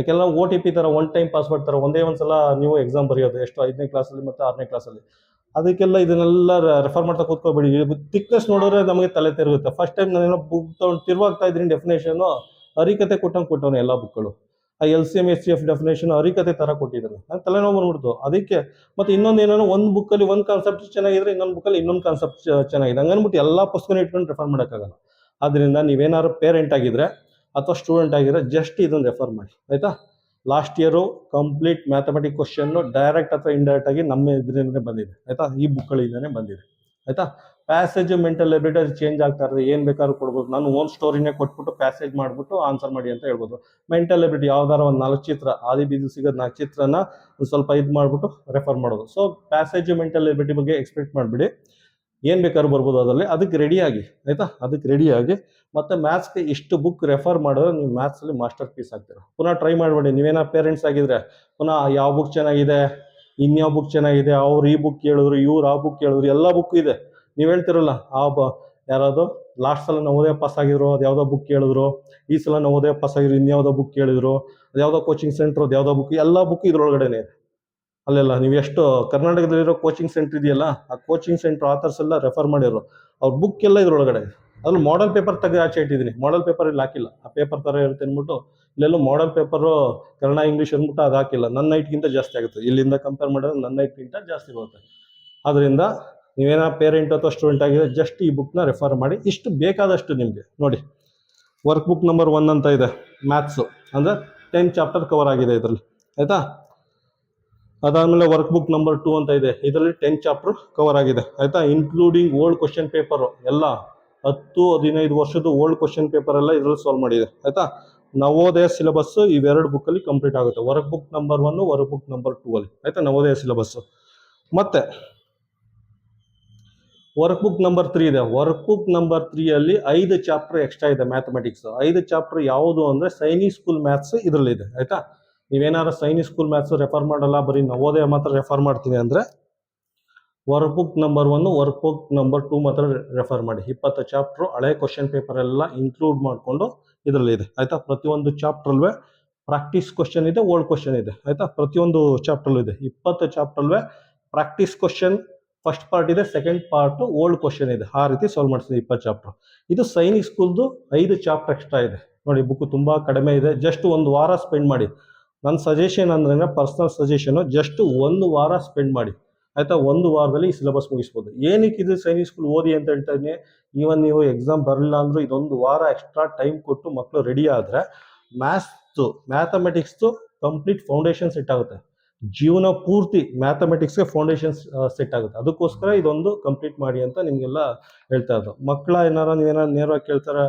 ಯಾಕೆಲ್ಲ ಓ ಟಿ ಪಿ ಥರ ಒನ್ ಟೈಮ್ ಪಾಸ್ವರ್ಡ್ ಥರ ಒಂದೇ ಒಂದು ಸಲ ನೀವು ಎಕ್ಸಾಮ್ ಬರೆಯೋದು, ಎಷ್ಟು ಐದನೇ ಕ್ಲಾಸಲ್ಲಿ ಮತ್ತು ಆರನೇ ಕ್ಲಾಸಲ್ಲಿ ಅದಕ್ಕೆಲ್ಲ ಇದನ್ನೆಲ್ಲ ರೆಫರ್ ಮಾಡ್ತಾ ಕೂತ್ಕೋಬೇಡಿ. ಥಿಕ್ನೆಸ್ ನೋಡಿದ್ರೆ ನಮಗೆ ತಲೆ ತಿರುಗುತ್ತೆ. ಫಸ್ಟ್ ಟೈಮ್ ನಾನೇನೋ ಬುಕ್ ತೊಗೊಂಡು ತಿರುವಾಗ್ತಾ ಇದ್ರಿ ಡೆಫಿನೇಷನು ಹರಿಕತೆ ಕೊಟ್ಟಂಗೆ ಕೊಟ್ಟವನು ಎಲ್ಲ ಬುಕ್ಗಳು ಆ L C M S C F definition ಹರಿಕತೆ ಥರ ಕೊಟ್ಟಿದ್ದಾನೆ ನಾನು ತಲೆನೋವು ಬಂದ್ಬಿಡ್ತು. ಅದಕ್ಕೆ ಮತ್ತು ಇನ್ನೊಂದು ಏನೋ ಒಂದು ಬುಕ್ಕಲ್ಲಿ ಒಂದು ಕಾನ್ಸೆಪ್ಟ್ ಚೆನ್ನಾಗಿದ್ರೆ ಇನ್ನೊಂದು ಬುಕ್ಕಲ್ಲಿ ಇನ್ನೊಂದು ಕಾನ್ಸೆಪ್ಟ್ ಚೆನ್ನಾಗಿದೆ. ಹಂಗನ್ಬಿಟ್ಟು ಎಲ್ಲ ಪುಸ್ತಕನ ಇಟ್ಕೊಂಡು ರೆಫರ್ ಮಾಡೋಕ್ಕಾಗಲ್ಲ. ಆದ್ದರಿಂದ ನೀವೇನಾದ್ರು ಪೇರೆಂಟ್ ಆಗಿದ್ರೆ ಅಥವಾ ಸ್ಟೂಡೆಂಟ್ ಆಗಿರೋ ಜಸ್ಟ್ ಇದನ್ನು ರೆಫರ್ ಮಾಡಿ, ಆಯಿತಾ? Last year complete mathematic question direct ಅಥವಾ ಇಂಡೈರೆಕ್ಟ್ ಆಗಿ ನಮ್ಮ ಇದರಿಂದನೇ ಬಂದಿದೆ, ಆಯಿತಾ? ಈ ಬುಕ್ಗಳಿಂದನೇ ಬಂದಿದೆ, ಆಯಿತಾ? ಪ್ಯಾಸೇಜ್ ಮೆಂಟಲ್ ಎಬಿಲಿಟಿ ಚೇಂಜ್ ಆಗ್ತಾ ಇರ್ತದೆ, ಏನು ಬೇಕಾದ್ರೂ ಕೊಡ್ಬೋದು. ನಾನು ಓನ್ ಸ್ಟೋರಿನೇ ಕೊಟ್ಬಿಟ್ಟು ಪ್ಯಾಸೇಜ್ ಮಾಡಿಬಿಟ್ಟು ಆನ್ಸರ್ ಮಾಡಿ ಅಂತ ಹೇಳ್ಬೋದು. ಮೆಂಟಲ್ ಎಬಿಲಿಟಿ ಯಾವ್ದಾರ ಒಂದು ನಾಲ್ಕು ಚಿತ್ರ ಆದಿ ಬೀದಿ ಸಿಗೋದು ನಾಲ್ಕು ಚಿತ್ರನ ಒಂದು ಸ್ವಲ್ಪ ಇದು ಮಾಡಿಬಿಟ್ಟು ರೆಫರ್ ಮಾಡೋದು. ಸೊ ಪ್ಯಾಸೇಜ್ ಮೆಂಟಲ್ ಎಬಿಲಿಟಿ ಬಗ್ಗೆ ಎಕ್ಸ್ಪೆಕ್ಟ್ ಮಾಡಿಬಿಡಿ. ಏನು ಬೇಕಾದ್ರೂ ಬರ್ಬೋದು ಅದರಲ್ಲಿ. ಅದಕ್ಕೆ ರೆಡಿಯಾಗಿ ಆಯಿತಾ? ಅದಕ್ಕೆ ರೆಡಿಯಾಗಿ ಮತ್ತು ಮ್ಯಾಥ್ಸ್ಗೆ ಇಷ್ಟು ಬುಕ್ ರೆಫರ್ ಮಾಡಿದ್ರೆ ನೀವು ಮ್ಯಾಥ್ಸಲ್ಲಿ ಮಾಸ್ಟರ್ ಪೀಸ್ ಆಗ್ತೀರಾ. ಪುನಃ ಟ್ರೈ ಮಾಡಬೇಡಿ. ನೀವೇನೋ ಪೇರೆಂಟ್ಸ್ ಆಗಿದ್ರೆ, ಪುನಃ ಯಾವ ಬುಕ್ ಚೆನ್ನಾಗಿದೆ, ಇನ್ಯಾವ ಬುಕ್ ಚೆನ್ನಾಗಿದೆ, ಅವ್ರು ಈ ಬುಕ್ ಕೇಳಿದ್ರು, ಇವ್ರು ಆ ಬುಕ್ ಹೇಳಿದ್ರು ಎಲ್ಲ ಬುಕ್ ಇದೆ. ನೀವು ಹೇಳ್ತಿರಲ್ಲ, ಆ ಬ ಯಾರಾದರೂ ಲಾಸ್ಟ್ ಸಲ ನವೋದಯ ಪಾಸ್ ಆಗಿದ್ರು, ಅದು ಯಾವುದೋ ಬುಕ್ ಕೇಳಿದ್ರು, ಈ ಸಲ ನವೋದಯ ಪಾಸ್ ಆಗಿದ್ರು, ಇನ್ಯಾವುದೋ ಬುಕ್ ಕೇಳಿದ್ರು, ಅದು ಯಾವುದೋ ಕೋಚಿಂಗ್ ಸೆಂಟ್ರ್ ಅದು ಯಾವುದೋ ಬುಕ್ ಎಲ್ಲ ಬುಕ್ ಇದ್ರೊಳಗಡೆನೆ ಇದೆ. ಅಲ್ಲೆಲ್ಲ ನೀವು ಎಷ್ಟು ಕರ್ನಾಟಕದಲ್ಲಿರೋ ಕೋಚಿಂಗ್ ಸೆಂಟರ್ ಇದೆಯಲ್ಲ, ಆ ಕೋಚಿಂಗ್ ಸೆಂಟರ್ ಆಥರ್ಸ್ ಎಲ್ಲ ರೆಫರ್ ಮಾಡಿರೋ ಅವ್ರ ಬುಕ್ ಎಲ್ಲ ಇದ್ರೊಳಗಡೆ. ಇದೆ ಅದ್ರಲ್ಲಿ ಮಾಡೆಲ್ ಪೇಪರ್ ತೆಗೆ ಆಚೆ ಇಟ್ಟಿದ್ದೀನಿ. ಮಾಡೆಲ್ ಪೇಪರ್ ಇಲ್ಲಿ ಹಾಕಿಲ್ಲ. ಆ ಪೇಪರ್ ಥರ ಇರುತ್ತೆ ಅಂದ್ಬಿಟ್ಟು, ಇಲ್ಲೆಲ್ಲೋ ಮಾಡೆಲ್ ಪೇಪರು ಕನ್ನಡ ಇಂಗ್ಲೀಷ್ ಅಂದ್ಬಿಟ್ಟು ಅದು ಹಾಕಿಲ್ಲ. ನನ್ನ ನೈಟ್ಗಿಂತ ಜಾಸ್ತಿ ಆಗುತ್ತೆ. ಇಲ್ಲಿಂದ ಕಂಪೇರ್ ಮಾಡಿದ್ರೆ ನನ್ನ ನೈಟ್ಗಿಂತ ಜಾಸ್ತಿ ಬರುತ್ತೆ. ಅದರಿಂದ ನೀವೇನೋ ಪೇರೆಂಟ್ ಅಥವಾ ಸ್ಟೂಡೆಂಟ್ ಆಗಿದೆ ಜಸ್ಟ್ ಈ ಬುಕ್ನ ರೆಫರ್ ಮಾಡಿ. ಇಷ್ಟು ಬೇಕಾದಷ್ಟು ನಿಮಗೆ. ನೋಡಿ ವರ್ಕ್ ಬುಕ್ ನಂಬರ್ ಒನ್ ಅಂತ ಇದೆ ಮ್ಯಾಥ್ಸು ಅಂದರೆ ಟೆನ್ ಚಾಪ್ಟರ್ ಕವರ್ ಆಗಿದೆ ಇದರಲ್ಲಿ. ಆಯಿತಾ? ಅದಾದಮೇಲೆ ವರ್ಕ್ ಬುಕ್ ನಂಬರ್ ಟೂ ಅಂತ ಇದೆ. ಇದರಲ್ಲಿ ಟೆನ್ ಚಾಪ್ಟರ್ ಕವರ್ ಆಗಿದೆ. ಆಯಿತಾ? ಇನ್ಕ್ಲೂಡಿಂಗ್ ಓಲ್ಡ್ ಕ್ವಶನ್ ಪೇಪರು ಎಲ್ಲ. ಹತ್ತು, ಹದಿನೈದು ವರ್ಷದ ಓಲ್ಡ್ ಕ್ವಶನ್ ಪೇಪರ್ ಎಲ್ಲ ಇದರಲ್ಲಿ ಸಾಲ್ವ್ ಮಾಡಿದೆ. ಆಯಿತಾ? ನವೋದಯ ಸಿಲೆಬಸ್ ಇವೆರಡು ಬುಕ್ಕಲ್ಲಿ ಕಂಪ್ಲೀಟ್ ಆಗುತ್ತೆ. Workbook number one workbook number two ಅಲ್ಲಿ. ಆಯಿತಾ? ನವೋದಯ ಸಿಲೆಬಸ್ಸು ಮತ್ತೆ ವರ್ಕ್ ಬುಕ್ ನಂಬರ್ ತ್ರೀ ಇದೆ. ವರ್ಕ್ ಬುಕ್ ನಂಬರ್ ತ್ರೀ ಅಲ್ಲಿ ಐದು ಚಾಪ್ಟರ್ ಎಕ್ಸ್ಟ್ರಾ ಇದೆ ಮ್ಯಾಥಮೆಟಿಕ್ಸ್ ಐದು ಚಾಪ್ಟರ್ ಯಾವುದು ಅಂದ್ರೆ ಸೈನಿಕ್ ಸ್ಕೂಲ್ ಮ್ಯಾಥ್ಸ್ ಇದರಲ್ಲಿದೆ. ಆಯ್ತಾ? ನೀವೇನಾದ್ರು ಸೈನಿಕ್ ಸ್ಕೂಲ್ ಮ್ಯಾಥ್ಸ್ ರೆಫರ್ ಮಾಡಲ್ಲ, ಬರೀ ನವೋದಯ ಮಾತ್ರ ರೆಫರ್ ಮಾಡ್ತೀನಿ ಅಂದ್ರೆ workbook number one workbook number two ಮಾತ್ರ ರೆಫರ್ ಮಾಡಿ. ಇಪ್ಪತ್ತು ಚಾಪ್ಟರ್ ಹಳೆ ಕ್ವಶನ್ ಪೇಪರ್ ಎಲ್ಲ ಇನ್ಕ್ಲೂಡ್ ಮಾಡಿಕೊಂಡು ಇದರಲ್ಲಿ ಇದೆ. ಆಯ್ತಾ? ಪ್ರತಿಯೊಂದು ಚಾಪ್ಟ್ರಲ್ವೇ ಪ್ರಾಕ್ಟೀಸ್ ಕ್ವಶನ್ ಇದೆ ಓಲ್ಡ್ ಕ್ವಶನ್ ಇದೆ. ಆಯಿತಾ? ಪ್ರತಿಯೊಂದು ಚಾಪ್ಟ್ರಲ್ಲೂ ಇದೆ. ಇಪ್ಪತ್ತು ಚಾಪ್ಟ್ರಲ್ವೇ ಪ್ರಾಕ್ಟೀಸ್ ಕ್ವಶನ್ ಫಸ್ಟ್ ಪಾರ್ಟ್ ಇದೆ ಸೆಕೆಂಡ್ ಪಾರ್ಟ್ ಓಲ್ಡ್ ಕ್ವಶನ್ ಇದೆ. ಆ ರೀತಿ ಸಾಲ್ವ್ ಮಾಡಿಸಿದೆ ಇಪ್ಪತ್ತು ಚಾಪ್ಟರ್ ಇದು ಸೈನಿಕ್ ಸ್ಕೂಲ್ದು ಐದು ಚಾಪ್ಟರ್ ಎಕ್ಸ್ಟ್ರಾ ಇದೆ. ನೋಡಿ ಬುಕ್ ತುಂಬಾ ಕಡಿಮೆ ಇದೆ. ಜಸ್ಟ್ ಒಂದು ವಾರ ಸ್ಪೆಂಡ್ ಮಾಡಿ. ನನ್ನ ಸಜೆಷನ್ ಅಂದ್ರೆ ಪರ್ಸನಲ್ ಸಜೆಷನ್ ಜಸ್ಟ್ ಒಂದು ವಾರ ಸ್ಪೆಂಡ್ ಮಾಡಿ. ಆಯಿತಾ? ಒಂದು ವಾರದಲ್ಲಿ ಈ ಸಿಲೆಬಸ್ ಮುಗಿಸ್ಬೋದು. ಏನಕ್ಕೆ ಇದು ಸೈನಿಕ್ ಸ್ಕೂಲ್ ಓದಿ ಅಂತ ಹೇಳ್ತಾ ಇದ್ದೀನಿ ಈವನ್ ನೀವು ಎಕ್ಸಾಮ್ ಬರಲಿಲ್ಲ ಅಂದ್ರೂ ಇದೊಂದು ವಾರ ಎಕ್ಸ್ಟ್ರಾ ಟೈಮ್ ಕೊಟ್ಟು ಮಕ್ಕಳು ರೆಡಿ ಆದರೆ ಮ್ಯಾಥ್ಸು ಮ್ಯಾಥಮೆಟಿಕ್ಸ್ದು ಕಂಪ್ಲೀಟ್ ಫೌಂಡೇಶನ್ ಸೆಟ್ ಆಗುತ್ತೆ. ಜೀವನ ಪೂರ್ತಿ ಮ್ಯಾಥಮೆಟಿಕ್ಸ್ಗೆ ಫೌಂಡೇಶನ್ ಸೆಟ್ ಆಗುತ್ತೆ. ಅದಕ್ಕೋಸ್ಕರ ಇದೊಂದು ಕಂಪ್ಲೀಟ್ ಮಾಡಿ ಅಂತ ನಿಮಗೆಲ್ಲ ಹೇಳ್ತಾ ಇದ್ದು ಮಕ್ಕಳ ಏನಾರ ನೀವೇನಾರು ನೇರವಾಗಿ ಕೇಳ್ತಾರೆ?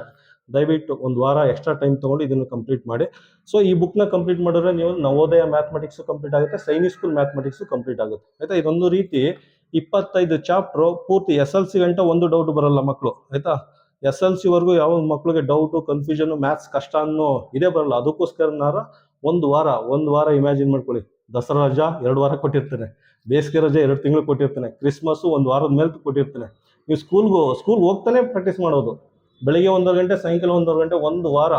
ದಯವಿಟ್ಟು ಒಂದು ವಾರ ಎಕ್ಸ್ಟ್ರಾ ಟೈಮ್ ತೊಗೊಂಡು ಇದನ್ನು ಕಂಪ್ಲೀಟ್ ಮಾಡಿ. ಸೊ ಈ ಬುಕ್ನ ಕಂಪ್ಲೀಟ್ ಮಾಡಿದ್ರೆ ನೀವು ನವೋದಯ ಮ್ಯಾಥಮೆಟಿಕ್ಸು ಕಂಪ್ಲೀಟ್ ಆಗುತ್ತೆ ಸೈನಿಕ್ ಸ್ಕೂಲ್ ಮ್ಯಾಥಮೆಟಿಕ್ಸು ಕಂಪ್ಲೀಟ್ ಆಗುತ್ತೆ. ಆಯ್ತಾ? ಇದೊಂದು ರೀತಿ ಇಪ್ಪತ್ತೈದು ಚಾಪ್ಟ್ರು ಪೂರ್ತಿ ಎಸ್ ಎಲ್ ಸಿ ಗಂಟ ಒಂದು ಡೌಟ್ ಬರಲ್ಲ ಮಕ್ಕಳು ಆಯ್ತಾ? ಎಸ್ ಎಲ್ ಸಿವರೆಗೂ ಯಾವ ಮಕ್ಕಳಿಗೆ ಡೌಟು ಕನ್ಫ್ಯೂಷನ್ ಮ್ಯಾಥ್ಸ್ ಕಷ್ಟ ಅನ್ನೋ ಇದೇ ಬರಲ್ಲ. ಅದಕ್ಕೋಸ್ಕರನಾರ ಒಂದು ವಾರ ಒಂದು ವಾರ ಇಮ್ಯಾಜಿನ್ ಮಾಡ್ಕೊಳ್ಳಿ. ದಸರಾ ರಜಾ ಎರಡು ವಾರ ಕೊಟ್ಟಿರ್ತಾನೆ. ಬೇಸಿಗೆ ರಜೆ ಎರಡು ತಿಂಗಳು ಕೊಟ್ಟಿರ್ತಾನೆ. ಕ್ರಿಸ್ಮಸ್ಸು ಒಂದು ವಾರದ ಮೇಲೆ ಕೊಟ್ಟಿರ್ತಾನೆ. ನೀವು ಸ್ಕೂಲ್ಗೂ ಸ್ಕೂಲ್ ಹೋಗ್ತಾನೆ ಪ್ರಾಕ್ಟೀಸ್ ಮಾಡೋದು. ಬೆಳಿಗ್ಗೆ ಒಂದೂವರೆ ಗಂಟೆ, ಸಾಯಂಕಾಲ ಒಂದೂವರೆ ಗಂಟೆ, ಒಂದು ವಾರ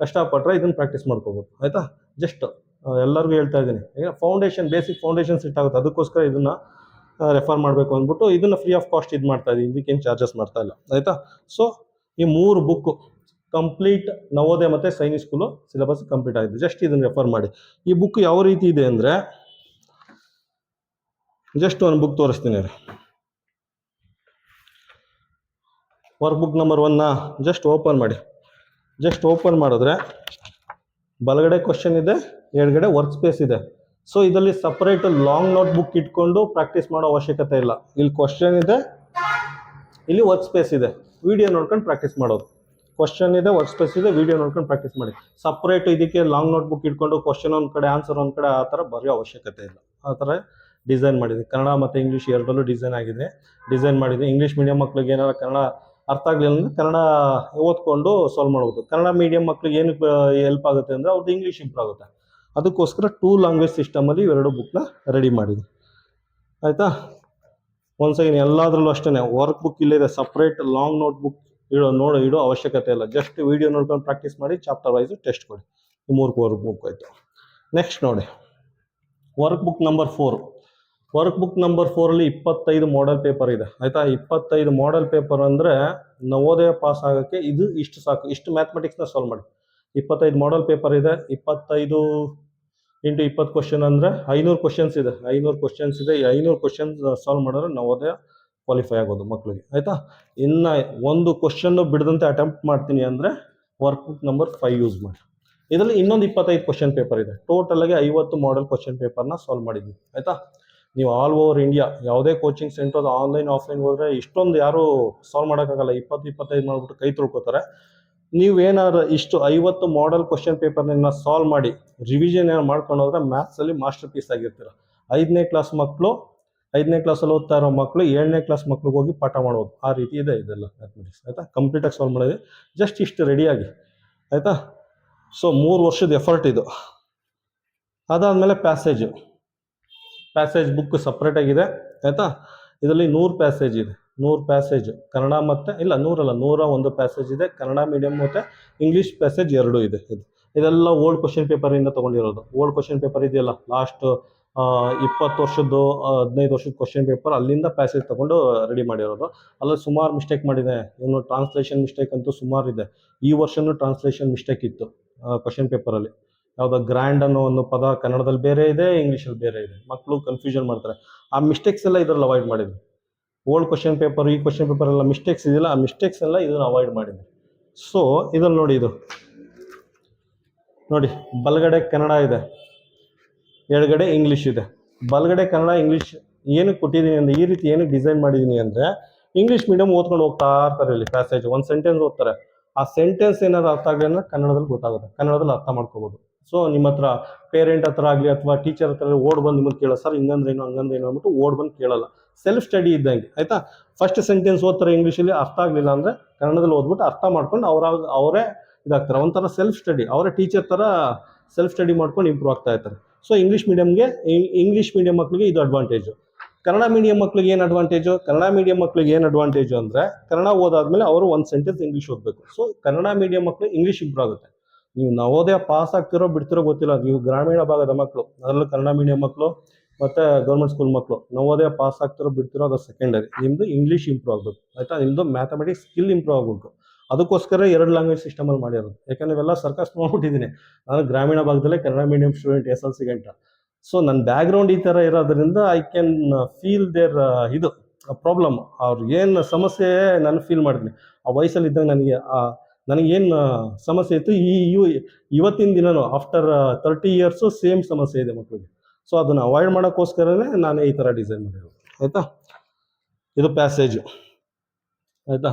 ಕಷ್ಟಪಟ್ಟರೆ ಇದನ್ನು ಪ್ರಾಕ್ಟೀಸ್ ಮಾಡ್ಕೋಬೋದು. ಆಯಿತಾ? ಜಸ್ಟ್ ಎಲ್ಲರಿಗೂ ಹೇಳ್ತಾ ಇದ್ದೀನಿ. ಈಗ ಫೌಂಡೇಶನ್ ಬೇಸಿಕ್ ಫೌಂಡೇಶನ್ ಸೆಟ್ ಆಗುತ್ತೆ. ಅದಕ್ಕೋಸ್ಕರ ಇದನ್ನು ರೆಫರ್ ಮಾಡಬೇಕು ಅಂದ್ಬಿಟ್ಟು ಇದನ್ನು ಫ್ರೀ ಆಫ್ ಕಾಸ್ಟ್ ಇದು ಮಾಡ್ತಾ ಇದ್ದೀನಿ ಇದಕ್ಕೇನು ಚಾರ್ಜಸ್ ಮಾಡ್ತಾ ಇಲ್ಲ. ಆಯಿತಾ? ಸೊ ಈ ಮೂರು ಬುಕ್ಕು ಕಂಪ್ಲೀಟ್ ನವೋದಯ ಮತ್ತು ಸೈನಿಕ್ ಸ್ಕೂಲು ಸಿಲೆಬಸ್ ಕಂಪ್ಲೀಟ್ ಆಗಿದೆ. ಜಸ್ಟ್ ಇದನ್ನು ರೆಫರ್ ಮಾಡಿ. ಈ ಬುಕ್ ಯಾವ ರೀತಿ ಇದೆ ಅಂದರೆ ಜಸ್ಟ್ ಒಂದು ಬುಕ್ ತೋರಿಸ್ತೀನಿ. ವರ್ಕ್ ಬುಕ್ ನಂಬರ್ ಒನ್ನ ಜಸ್ಟ್ ಓಪನ್ ಮಾಡಿ. ಜಸ್ಟ್ ಓಪನ್ ಮಾಡಿದ್ರೆ ಬಲಗಡೆ ಕ್ವಶನ್ ಇದೆ, ಎಡಗಡೆ ವರ್ಕ್ ಸ್ಪೇಸ್ ಇದೆ. ಸೊ ಇದರಲ್ಲಿ ಸಪ್ರೇಟ್ ಲಾಂಗ್ ನೋಟ್ ಬುಕ್ ಇಟ್ಕೊಂಡು ಪ್ರಾಕ್ಟೀಸ್ ಮಾಡೋ ಅವಶ್ಯಕತೆ ಇಲ್ಲ. ಇಲ್ಲಿ ಕ್ವಶನ್ ಇದೆ, ಇಲ್ಲಿ ವರ್ಕ್ ಸ್ಪೇಸ್ ಇದೆ. ವಿಡಿಯೋ ನೋಡ್ಕೊಂಡು ಪ್ರಾಕ್ಟೀಸ್ ಮಾಡೋದು. ಕ್ವಶನ್ ಇದೆ ವರ್ಕ್ ಸ್ಪೇಸ್ ಇದೆ ವಿಡಿಯೋ ನೋಡ್ಕೊಂಡು ಪ್ರಾಕ್ಟೀಸ್ ಮಾಡಿ. ಸಪ್ರೇಟ್ ಇದಕ್ಕೆ ಲಾಂಗ್ ನೋಟ್ ಬುಕ್ ಇಟ್ಕೊಂಡು ಕ್ವಶನ್ ಒಂದು ಕಡೆ ಆನ್ಸರ್ ಒಂದು ಕಡೆ, ಆ ಥರ ಬರೆಯೋ ಅವಶ್ಯಕತೆ ಇಲ್ಲ. ಆ ಥರ ಡಿಸೈನ್ ಮಾಡಿದೆ. ಕನ್ನಡ ಮತ್ತು ಇಂಗ್ಲೀಷ್ ಎರಡರಲ್ಲೂ ಡಿಸೈನ್ ಆಗಿದೆ. ಡಿಸೈನ್ ಮಾಡಿದೆ. ಇಂಗ್ಲೀಷ್ ಮೀಡಿಯಂ ಮಕ್ಳಿಗೆ ಏನಾರ ಕನ್ನಡ ಅರ್ಥ ಆಗಲಿಲ್ಲ ಅಂದರೆ ಕನ್ನಡ ಓದ್ಕೊಂಡು ಸಾಲ್ವ್ ಮಾಡ್ಬೋದು. ಕನ್ನಡ ಮೀಡಿಯಂ ಮಕ್ಳಿಗೆ ಏನಕ್ಕೆ ಹೆಲ್ಪ್ ಆಗುತ್ತೆ ಅಂದರೆ ಅವ್ರದ್ದು ಇಂಗ್ಲೀಷ್ ಇಂಪ್ರೂವ್ ಆಗುತ್ತೆ. ಅದಕ್ಕೋಸ್ಕರ ಟೂ ಲ್ಯಾಂಗ್ವೇಜ್ ಸಿಸ್ಟಮಲ್ಲಿ ಇವೆರಡು ಬುಕ್ನ ರೆಡಿ ಮಾಡಿದೆ. ಆಯಿತಾ? ಒಂದು ಸೆಕೆಂಡ್ ಎಲ್ಲದರಲ್ಲೂ ಅಷ್ಟೇ ವರ್ಕ್ ಬುಕ್ ಇಲ್ಲಿದೆ ಸಪ್ರೇಟ್ ಲಾಂಗ್ ನೋಟ್ ಬುಕ್ ಇಡೋ, ನೋಡೋ, ಇಡೋ ಅವಶ್ಯಕತೆ ಇಲ್ಲ. ಜಸ್ಟ್ ವಿಡಿಯೋ ನೋಡ್ಕೊಂಡು ಪ್ರಾಕ್ಟೀಸ್ ಮಾಡಿ ಚಾಪ್ಟರ್ ವೈಸು ಟೆಸ್ಟ್ ಕೊಡಿ. ಮೂರು ವರ್ಕ್ ಬುಕ್ ಆಯಿತು. ನೆಕ್ಸ್ಟ್ ನೋಡಿ. Workbook number four workbook number ಫೋರಲ್ಲಿ ಇಪ್ಪತ್ತೈದು ಮಾಡೆಲ್ ಪೇಪರ್ ಇದೆ. ಆಯಿತಾ? ಇಪ್ಪತ್ತೈದು ಮಾಡೆಲ್ ಪೇಪರ್ ಅಂದರೆ ನವೋದಯ ಪಾಸ್ ಆಗೋಕ್ಕೆ ಇದು ಇಷ್ಟು ಸಾಕು. ಇಷ್ಟು ಮ್ಯಾಥಮೆಟಿಕ್ಸ್ನ ಸಾಲ್ವ್ ಮಾಡಿ. ಇಪ್ಪತ್ತೈದು ಮಾಡೆಲ್ ಪೇಪರ್ ಇದೆ. ಇಪ್ಪತ್ತೈದು ಇಂಟು ಇಪ್ಪತ್ತು ಕ್ವಶನ್ ಅಂದರೆ ಐನೂರು ಕ್ವಶನ್ಸ್ ಇದೆ. ಐನೂರು ಕ್ವಶನ್ಸ್ ಇದೆ. ಈ ಐನೂರು ಕ್ವಶನ್ಸ್ ಸಾಲ್ವ್ ಮಾಡಿದ್ರೆ ನವೋದಯ ಕ್ವಾಲಿಫೈ ಆಗೋದು ಮಕ್ಕಳಿಗೆ ಆಯಿತಾ? ಇನ್ನು ಒಂದು ಕ್ವಶನ್ನು ಬಿಡದಂತೆ ಅಟೆಂಪ್ಟ್ ಮಾಡ್ತೀನಿ ಅಂದರೆ work book number five use ಮಾಡಿ. ಇದರಲ್ಲಿ ಇನ್ನೊಂದು ಇಪ್ಪತ್ತೈದು ಕ್ವಶನ್ ಪೇಪರ್ ಇದೆ. ಟೋಟಲಾಗಿ ಐವತ್ತು ಮಾಡೆಲ್ ಕ್ವಶನ್ ಪೇಪರ್ನ ಸಾಲ್ವ್ ಮಾಡಿದ್ವಿ. ಆಯಿತಾ? ನೀವು ಆಲ್ ಓವರ್ ಇಂಡಿಯಾ ಯಾವುದೇ ಕೋಚಿಂಗ್ ಸೆಂಟರ್ ಆನ್ಲೈನ್ ಆಫ್ಲೈನ್ ಹೋದ್ರೆ ಇಷ್ಟೊಂದು ಯಾರು ಸಾಲ್ವ್ ಮಾಡೋಕ್ಕಾಗಲ್ಲ. ಇಪ್ಪತ್ತು, ಇಪ್ಪತ್ತೈದು ಮಾಡ್ಬಿಟ್ಟು ಕೈ ತುಳ್ಕೋತಾರೆ. ನೀವು ಏನಾದ್ರು ಇಷ್ಟು ಐವತ್ತು ಮಾಡೆಲ್ ಕ್ವಶನ್ ಪೇಪರ್ನ ಸಾಲ್ವ್ ಮಾಡಿ ರಿವಿಷನ್ ಏನಾರು ಮಾಡ್ಕೊಂಡು ಹೋದ್ರೆ ಮ್ಯಾಥ್ಸಲ್ಲಿ ಮಾಸ್ಟರ್ ಪೀಸ್ ಆಗಿರ್ತೀರ. ಐದನೇ ಕ್ಲಾಸ್ ಮಕ್ಕಳು ಐದನೇ ಕ್ಲಾಸಲ್ಲಿ ಓದ್ತಾ ಇರೋ ಮಕ್ಕಳು ಏಳನೇ ಕ್ಲಾಸ್ ಮಕ್ಳಿಗೆ ಹೋಗಿ ಪಾಠ ಮಾಡ್ಬೋದು ಆ ರೀತಿ ಇದೆ ಇದೆಲ್ಲ ಮ್ಯಾಥಮೆಟಿಕ್ಸ್ ಆಯಿತಾ? ಕಂಪ್ಲೀಟಾಗಿ ಸಾಲ್ವ್ ಮಾಡಿದೆ ಜಸ್ಟ್ ಇಷ್ಟು ರೆಡಿಯಾಗಿ ಆಯಿತಾ? ಸೊ ಮೂರು ವರ್ಷದ ಎಫರ್ಟ್ ಇದು. ಅದಾದಮೇಲೆ ಪ್ಯಾಸೇಜು ಪ್ಯಾಸೇಜ್ ಬುಕ್ ಸಪ್ರೇಟಾಗಿದೆ ಆಯಿತಾ? ಇದರಲ್ಲಿ ನೂರು ಪ್ಯಾಸೇಜ್ ಇದೆ. ನೂರು ಪ್ಯಾಸೇಜ್ ಕನ್ನಡ ಮತ್ತು, ಇಲ್ಲ, ನೂರಲ್ಲ, ನೂರ ಒಂದು ಪ್ಯಾಸೇಜ್ ಇದೆ, ಕನ್ನಡ ಮೀಡಿಯಮ್ ಮತ್ತು ಇಂಗ್ಲೀಷ್ ಪ್ಯಾಸೇಜ್ ಎರಡೂ ಇದೆ ಇದು. ಇದೆಲ್ಲ ಓಲ್ಡ್ ಕ್ವಶನ್ ಪೇಪರಿಂದ ತೊಗೊಂಡಿರೋದು. ಓಲ್ಡ್ ಕ್ವಶನ್ ಪೇಪರ್ ಇದೆಯಲ್ಲ ಲಾಸ್ಟ್ ಇಪ್ಪತ್ತು ವರ್ಷದ್ದು ಹದಿನೈದು ವರ್ಷದ ಕ್ವಶನ್ ಪೇಪರ್ ಅಲ್ಲಿಂದ ಪ್ಯಾಸೇಜ್ ತೊಗೊಂಡು ರೆಡಿ ಮಾಡಿರೋದು. ಅಲ್ಲ ಸುಮಾರು ಮಿಸ್ಟೇಕ್ ಮಾಡಿದೆ. ಇನ್ನು ಟ್ರಾನ್ಸ್ಲೇಷನ್ ಮಿಸ್ಟೇಕ್ ಅಂತೂ ಸುಮಾರು ಇದೆ. ಈ ವರ್ಷನೂ ಟ್ರಾನ್ಸ್ಲೇಷನ್ ಮಿಸ್ಟೇಕ್ ಇತ್ತು ಕ್ವಶನ್ ಪೇಪರಲ್ಲಿ ಯಾವುದೋ ಗ್ರ್ಯಾಂಡ್ ಅನ್ನೋ ಒಂದು ಪದ ಕನ್ನಡದಲ್ಲಿ ಬೇರೆ ಇದೆ ಇಂಗ್ಲೀಷಲ್ಲಿ ಬೇರೆ ಇದೆ. ಮಕ್ಕಳು ಕನ್ಫ್ಯೂಷನ್ ಮಾಡ್ತಾರೆ. ಆ ಮಿಸ್ಟೇಕ್ಸ್ ಎಲ್ಲ ಇದರಲ್ಲಿ ಅವಾಯ್ಡ್ ಮಾಡಿದ್ವಿ. ಓಲ್ಡ್ ಕ್ವಶನ್ ಪೇಪರ್ ಈ ಕ್ವಶನ್ ಪೇಪರ್ ಎಲ್ಲ ಮಿಸ್ಟೇಕ್ಸ್ ಇದೆಯಲ್ಲ, ಆ ಮಿಸ್ಟೇಕ್ಸ್ ಎಲ್ಲ ಇದನ್ನು ಅವಾಯ್ಡ್ ಮಾಡಿದ್ವಿ. ಸೊ ಇದ್ರಲ್ಲಿ ನೋಡಿ ಇದು. ನೋಡಿ, ಬಲಗಡೆ ಕನ್ನಡ ಇದೆ. ಎಡಗಡೆ ಇಂಗ್ಲೀಷ್ ಇದೆ. ಬಲಗಡೆ ಕನ್ನಡ ಇಂಗ್ಲೀಷ್ ಏನಕ್ಕೆ ಕೊಟ್ಟಿದ್ದೀನಿ ಅಂದರೆ, ಈ ರೀತಿ ಏನಕ್ಕೆ ಡಿಸೈನ್ ಮಾಡಿದ್ದೀನಿ ಅಂದರೆ ಇಂಗ್ಲೀಷ್ ಮೀಡಿಯಂ ಓದ್ಕೊಂಡು ಹೋಗ್ತಾ ಇರ್ತಾರೆ ಇಲ್ಲಿ ಪ್ಯಾಸೇಜ್ ಒಂದು ಸೆಂಟೆನ್ಸ್ ಓದ್ತಾರೆ. ಆ ಸೆಂಟೆನ್ಸ್ ಏನಾದ್ರು ಅರ್ಥ ಆಗಲಿ ಅಂದ್ರೆ ಕನ್ನಡದಲ್ಲಿ ಗೊತ್ತಾಗುತ್ತೆ. ಕನ್ನಡದಲ್ಲಿ ಅರ್ಥ ಮಾಡ್ಕೋಬೋದು. ಸೊ ನಿಮ್ಮ ಹತ್ರ ಪೇರೆಂಟ್ ಹತ್ರ ಆಗಲಿ ಅಥವಾ ಟೀಚರ್ ಹತ್ರ ಓಡ್ ಬಂದು ನಿಮ್ಮನ್ನು ಕೇಳೋ ಸರ್ ಹಿಂಗಂದ್ರೇನು ಹಂಗಂದ್ರೇನು ಅಂದ್ಬಿಟ್ಟು ಓಡ್ ಬಂದು ಕೇಳಲ್ಲ. ಸೆಲ್ಫ್ ಸ್ಟಡಿ ಇದ್ದಂಗೆ, ಆಯಿತಾ? ಫಸ್ಟ್ ಸೆಂಟೆನ್ಸ್ ಓದ್ತಾರೆ ಇಂಗ್ಲೀಷಲ್ಲಿ ಅರ್ಥ ಆಗಲಿಲ್ಲ ಅಂದರೆ ಕನ್ನಡದಲ್ಲಿ ಓದ್ಬಿಟ್ಟು ಅರ್ಥ ಮಾಡ್ಕೊಂಡು ಅವ್ರ, ಅವರೇ ಇದಾಗ್ತಾರೆ. ಒಂಥರ ಸೆಲ್ಫ್ ಸ್ಟಡಿ ಅವರೇ ಟೀಚರ್ ಥರ ಸೆಲ್ಫ್ ಸ್ಟಡಿ ಮಾಡ್ಕೊಂಡು ಇಂಪ್ರೂವ್ ಆಗ್ತಾ ಇರ್ತಾರೆ. ಸೊ ಇಂಗ್ಲೀಷ್ ಮೀಡಿಯಮ್ಗೆ ಇಂಗ್ಲೀಷ್ ಮೀಡಿಯಂ ಮಕ್ಕಳಿಗೆ ಇದು ಅಡ್ವಾಂಟೇಜು ಕನ್ನಡ ಮೀಡಿಯಂ ಮಕ್ಕಳಿಗೆ ಏನು ಅಡ್ವಾಂಟೇಜು ಕನ್ನಡ ಮೀಡಿಯಂ ಮಕ್ಕಳಿಗೆ ಏನು ಅಡ್ವಾಂಟೇಜು ಅಂದರೆ ಕನ್ನಡ ಓದಾದ್ಮೇಲೆ ಅವರು ಒಂದು ಸೆಂಟೆನ್ಸ್ ಇಂಗ್ಲೀಷ್ ಓದಬೇಕು. ಸೊ ಕನ್ನಡ ಮೀಡಿಯಂ ಮಕ್ಕಳು ಇಂಗ್ಲೀಷ್ ಇಂಪ್ರೂವ್ ಆಗುತ್ತೆ. ನೀವು ನವೋದಯ ಪಾಸ್ ಆಗ್ತಿರೋ ಬಿಡ್ತಿರೋ ಗೊತ್ತಿಲ್ಲ. ನೀವು ಗ್ರಾಮೀಣ ಭಾಗದ ಮಕ್ಕಳು ಅದರಲ್ಲೂ ಕನ್ನಡ ಮೀಡಿಯಂ ಮಕ್ಕಳು ಮತ್ತು ಗೌರ್ಮೆಂಟ್ ಸ್ಕೂಲ್ ಮಕ್ಕಳು ನವೋದಯ ಪಾಸ್ ಆಗ್ತಿರೋ ಬಿಡ್ತಿರೋ ಅದು ಸೆಕೆಂಡರಿ ನಿಮ್ಮದು ಇಂಗ್ಲೀಷ್ ಇಂಪ್ರೂವ್ ಆಗಬೇಕು. ಆಯಿತಾ? ನಿಮ್ಮದು ಮ್ಯಾಥಮೆಟಿಕ್ಸ್ ಸ್ಕಿಲ್ ಇಂಪ್ರೂವ್ ಆಗಬೇಕು. ಅದಕ್ಕೋಸ್ಕರ ಎರಡು ಲ್ಯಾಂಗ್ವೇಜ್ ಸಿಸ್ಟಮಲ್ಲಿ ಮಾಡಿರೋದು. ಯಾಕಂದ್ರೆ ಇವೆಲ್ಲ ಸರ್ಕಸ್ ನೋಡ್ಬಿಟ್ಟಿದ್ದೀನಿ ನಾನು ಗ್ರಾಮೀಣ ಭಾಗದಲ್ಲೇ Kannada medium student S L C ಗಂಟ. ಸೊ ನನ್ನ ಬ್ಯಾಕ್ಗ್ರೌಂಡ್ ಈ ಥರ ಇರೋದ್ರಿಂದ ಐ ಕ್ಯಾನ್ ಫೀಲ್ ದೇರ್ ಇದು ಪ್ರಾಬ್ಲಮ್ ಅವ್ರು ಏನು ಸಮಸ್ಯೆ ನಾನು ಫೀಲ್ ಮಾಡಿದ್ದೀನಿ ಆ ವಯಸ್ಸಲ್ಲಿ ಇದ್ದಾಗ ನನಗೆ, ಆ ನನಗೇನು ಸಮಸ್ಯೆ ಇತ್ತು. ಈ ಯು ಇವತ್ತಿನ ದಿನನೂ ಆಫ್ಟರ್ ತರ್ಟಿ ಇಯರ್ಸು ಸೇಮ್ ಸಮಸ್ಯೆ ಇದೆ ಮಕ್ಕಳಿಗೆ ಸೊ ಅದನ್ನು ಅವಾಯ್ಡ್ ಮಾಡೋಕ್ಕೋಸ್ಕರನೇ ನಾನು ಈ ಥರ ಡಿಸೈನ್ ಮಾಡಿರೋದು. ಆಯಿತಾ? ಇದು ಪ್ಯಾಸೇಜು ಆಯಿತಾ?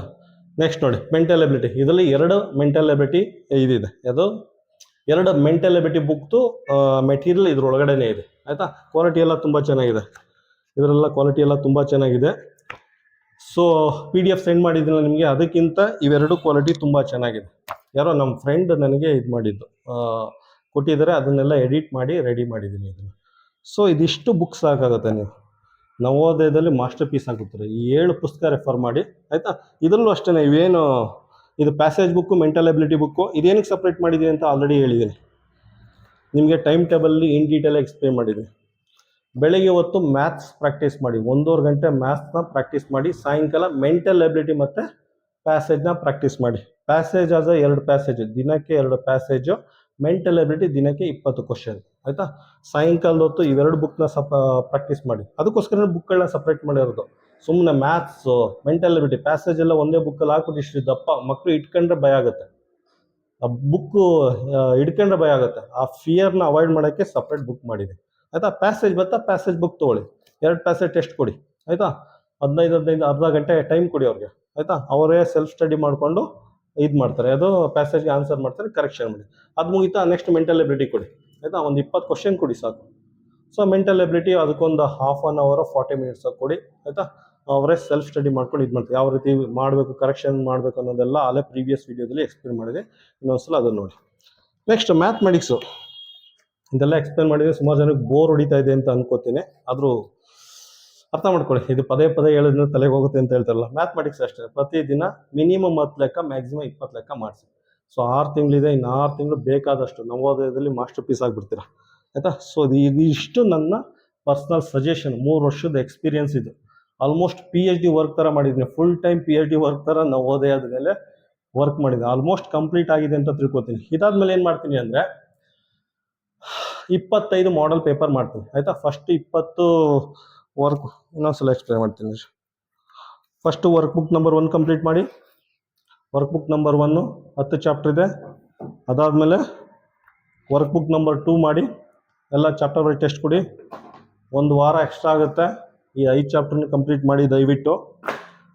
ನೆಕ್ಸ್ಟ್ ನೋಡಿ ಮೆಂಟಲ್ ಎಬಿಲಿಟಿ ಇದರಲ್ಲಿ ಎರಡು ಮೆಂಟಲ್ ಎಬಿಲಿಟಿ ಇದಿದೆ. ಅದು ಎರಡು ಮೆಂಟಲ್ ಎಬಿಲಿಟಿ ಬುಕ್ತು ಮೆಟೀರಿಯಲ್ ಇದ್ರೊಳಗಡೆನೇ ಇದೆ. ಆಯಿತಾ? ಕ್ವಾಲಿಟಿ ಎಲ್ಲ ತುಂಬ ಚೆನ್ನಾಗಿದೆ. ಇದರೆಲ್ಲ ಕ್ವಾಲಿಟಿ ಎಲ್ಲ ತುಂಬ ಚೆನ್ನಾಗಿದೆ. So P D F send ಮಾಡಿದ್ದೀನಿ ನಿಮಗೆ, ಅದಕ್ಕಿಂತ ಇವೆರಡು ಕ್ವಾಲಿಟಿ ತುಂಬ ಚೆನ್ನಾಗಿದೆ. ಯಾರೋ ನಮ್ಮ ಫ್ರೆಂಡ್ ನನಗೆ ಇದು ಮಾಡಿದ್ದು. ಕೊಟ್ಟಿದ್ದಾರೆ, ಅದನ್ನೆಲ್ಲ ಎಡಿಟ್ ಮಾಡಿ ರೆಡಿ ಮಾಡಿದ್ದೀನಿ ಇದನ್ನು. ಸೊ ಇದಿಷ್ಟು ಬುಕ್ಸ್ ಸಾಕಾಗುತ್ತೆ ನೀವು. ನವೋದಯದಲ್ಲಿ ಮಾಸ್ಟರ್ ಪೀಸ್ ಆಗುತ್ತೆ ಈ ಏಳು ಪುಸ್ತಕ ರೆಫರ್ ಮಾಡಿ, ಆಯಿತಾ? ಇದರಲ್ಲೂ ಅಷ್ಟೇ ಇವೇನು, ಇದು passage book mental ability book ಇದೇನಕ್ಕೆ separate ಮಾಡಿದ್ದೀನಿ ಅಂತ ಆಲ್ರೆಡಿ ಹೇಳಿದ್ದೀನಿ ನಿಮಗೆ ಟೈಮ್ ಟೇಬಲ್ಲಿ ಇನ್ ಡೀಟೇಲ್ ಎಕ್ಸ್ಪ್ಲೇನ್ ಮಾಡಿದ್ದೀನಿ ಬೆಳಗ್ಗೆ ಹೊತ್ತು ಮ್ಯಾಥ್ಸ್ ಪ್ರಾಕ್ಟೀಸ್ ಮಾಡಿ, ಒಂದೂವರೆ ಗಂಟೆ ಮ್ಯಾಥ್ಸ್ನ ಪ್ರಾಕ್ಟೀಸ್ ಮಾಡಿ, ಸಾಯಂಕಾಲ ಮೆಂಟಲ್ ಎಬಿಲಿಟಿ ಮತ್ತು ಪ್ಯಾಸೇಜ್ನ ಪ್ರಾಕ್ಟೀಸ್ ಮಾಡಿ. ಪ್ಯಾಸೇಜ್ ಆದ ಎರಡು ಪ್ಯಾಸೇಜ್ ದಿನಕ್ಕೆ ಎರಡು ಪ್ಯಾಸೇಜು ಮೆಂಟಲ್ ಎಬಿಲಿಟಿ ದಿನಕ್ಕೆ ಇಪ್ಪತ್ತು ಕ್ವಶನ್ ಆಯಿತಾ? ಸಾಯಂಕಾಲದ ಹೊತ್ತು ಇವೆರಡು ಬುಕ್ನ ಸಪ ಪ್ರಾಕ್ಟೀಸ್ ಮಾಡಿ. ಅದಕ್ಕೋಸ್ಕರ ಬುಕ್ಗಳನ್ನ ಸಪ್ರೇಟ್ ಮಾಡಿರೋದು. ಸುಮ್ಮನೆ ಮ್ಯಾಥ್ಸು ಮೆಂಟಲ್ ಎಬಿಲಿಟಿ ಪ್ಯಾಸೇಜ್ ಎಲ್ಲ ಒಂದೇ ಬುಕ್ಕಲ್ಲಿ ಹಾಕ್ಬಿಟ್ಟು ಇಷ್ಟು ದಪ್ಪ ಮಕ್ಕಳು ಇಟ್ಕೊಂಡ್ರೆ ಭಯ ಆಗುತ್ತೆ. ಆ ಬುಕ್ಕು ಇಟ್ಕೊಂಡ್ರೆ ಭಯ ಆಗುತ್ತೆ. ಆ ಫಿಯರ್ನ ಅವಾಯ್ಡ್ ಮಾಡೋಕ್ಕೆ ಸಪ್ರೇಟ್ ಬುಕ್ ಮಾಡಿದೆ. ಆಯಿತಾ? ಪ್ಯಾಸೇಜ್ ಬರ್ತಾ ಪ್ಯಾಸೇಜ್ ಬುಕ್ ತೊಗೊಳ್ಳಿ. ಎರಡು ಪ್ಯಾಸೇಜ್ ಟೆಸ್ಟ್ ಕೊಡಿ. ಆಯಿತಾ? ಹದಿನೈದು ಹದಿನೈದು, ಅರ್ಧ ಗಂಟೆ ಟೈಮ್ ಕೊಡಿ ಅವ್ರಿಗೆ. ಆಯಿತಾ? ಅವರೇ ಸೆಲ್ಫ್ ಸ್ಟಡಿ ಮಾಡಿಕೊಂಡು ಇದು ಮಾಡ್ತಾರೆ. ಅದು ಪ್ಯಾಸೇಜ್ಗೆ ಆನ್ಸರ್ ಮಾಡ್ತಾರೆ ಕರೆಕ್ಷನ್ ಮಾಡಿ. ಅದು ಮುಗಿತಾ ನೆಕ್ಸ್ಟ್ ಮೆಂಟಲ್ ಎಬಿಲಿಟಿ ಕೊಡಿ. ಆಯಿತಾ? ಒಂದು ಇಪ್ಪತ್ತು ಕ್ವಶನ್ ಕೊಡಿ ಸಾಕು. ಸೊ ಮೆಂಟಲ್ ಎಬಿಲಿಟಿ ಅದಕ್ಕೊಂದು half an hour forty minutes ಕೊಡಿ. ಆಯಿತಾ? ಅವರೇ ಸೆಲ್ಫ್ ಸ್ಟಡಿ ಮಾಡ್ಕೊಂಡು ಇದು ಮಾಡ್ತಾರೆ. ಯಾವ ರೀತಿ ಮಾಡಬೇಕು ಕರೆಕ್ಷನ್ ಮಾಡಬೇಕು ಅನ್ನೋದೆಲ್ಲ ಅಲ್ಲೇ ಪ್ರೀವಿಯಸ್ ವೀಡಿಯೋದಲ್ಲಿ ಎಕ್ಸ್ಪ್ಲೇನ್ ಮಾಡಿದೆ. ಇನ್ನೊಂದ್ಸಲ ಅದನ್ನು ನೋಡಿ. ನೆಕ್ಸ್ಟ್ ಮ್ಯಾಥಮೆಟಿಕ್ಸು ಇದೆಲ್ಲ ಎಕ್ಸ್ಪ್ಲೇನ್ ಮಾಡಿದ್ರೆ ಸುಮಾರು ಜನಕ್ಕೆ ಬೋರ್ ಹೊಡಿತಾ ಇದೆ ಅಂತ ಅನ್ಕೋತೀನಿ. ಆದರೂ ಅರ್ಥ ಮಾಡ್ಕೊಳ್ಳಿ, ಇದು ಪದೇ ಪದೇ ಹೇಳಿದ್ರೆ ತಲೆಗೆ ಹೋಗುತ್ತೆ ಅಂತ ಹೇಳ್ತಾರಲ್ಲ. ಮ್ಯಾಥಮೆಟಿಕ್ಸ್ ಅಷ್ಟೇ. ಪ್ರತಿದಿನ ಮಿನಿಮಮ್ ಹತ್ತು ಲೆಕ್ಕ ಮ್ಯಾಕ್ಸಿಮಮ್ ಇಪ್ಪತ್ತು ಲೆಕ್ಕ ಮಾಡಿಸಿ. ಸೊ ಆರು ತಿಂಗಳಿದೆ, ಇನ್ನು ಆರು ತಿಂಗಳು ಬೇಕಾದಷ್ಟು ನವೋದಯದಲ್ಲಿ ಮಾಸ್ಟರ್ ಪೀಸ್ ಆಗಿಬಿಡ್ತೀರಾ? ಆಯಿತಾ? ಸೊ ಇದು ಇಷ್ಟು ನನ್ನ ಪರ್ಸ್ನಲ್ ಸಜೆಷನ್ ಮೂರು ವರ್ಷದ ಎಕ್ಸ್ಪೀರಿಯನ್ಸ್ ಇದು. Almost P H D work ಥರ ಮಾಡಿದ್ದೀನಿ. Full time P H D work ಥರ ನವೋದಯದ ಮೇಲೆ ವರ್ಕ್ ಮಾಡಿದೆ ಆಲ್ಮೋಸ್ಟ್ ಕಂಪ್ಲೀಟ್ ಆಗಿದೆ ಅಂತ ತಿಳ್ಕೊತೀನಿ. ಇದಾದ್ಮೇಲೆ ಏನು ಮಾಡ್ತೀನಿ ಅಂದರೆ ಇಪ್ಪತ್ತೈದು ಮಾಡೆಲ್ ಪೇಪರ್ ಮಾಡ್ತೀನಿ. ಆಯಿತಾ? ಫಸ್ಟ್ ಇಪ್ಪತ್ತು ವರ್ಕ್ ಇನ್ನೊಂದ್ಸಲ ಎಕ್ಸ್ಪ್ಲೇನ್ ಮಾಡ್ತೀನಿ first workbook number one complete ಮಾಡಿ. ವರ್ಕ್ ಬುಕ್ ನಂಬರ್ ಒನ್ನು ಹತ್ತು ಚಾಪ್ಟರ್ ಇದೆ. ಅದಾದಮೇಲೆ ವರ್ಕ್ ಬುಕ್ ನಂಬರ್ ಟೂ ಮಾಡಿ. ಎಲ್ಲ ಚಾಪ್ಟರ್ ಬೈ ಟೆಸ್ಟ್ ಕೊಡಿ. ಒಂದು ವಾರ ಎಕ್ಸ್ಟ್ರಾ ಆಗುತ್ತೆ. ಈ ಐದು ಚಾಪ್ಟರ್ನ ಕಂಪ್ಲೀಟ್ ಮಾಡಿ ದಯವಿಟ್ಟು.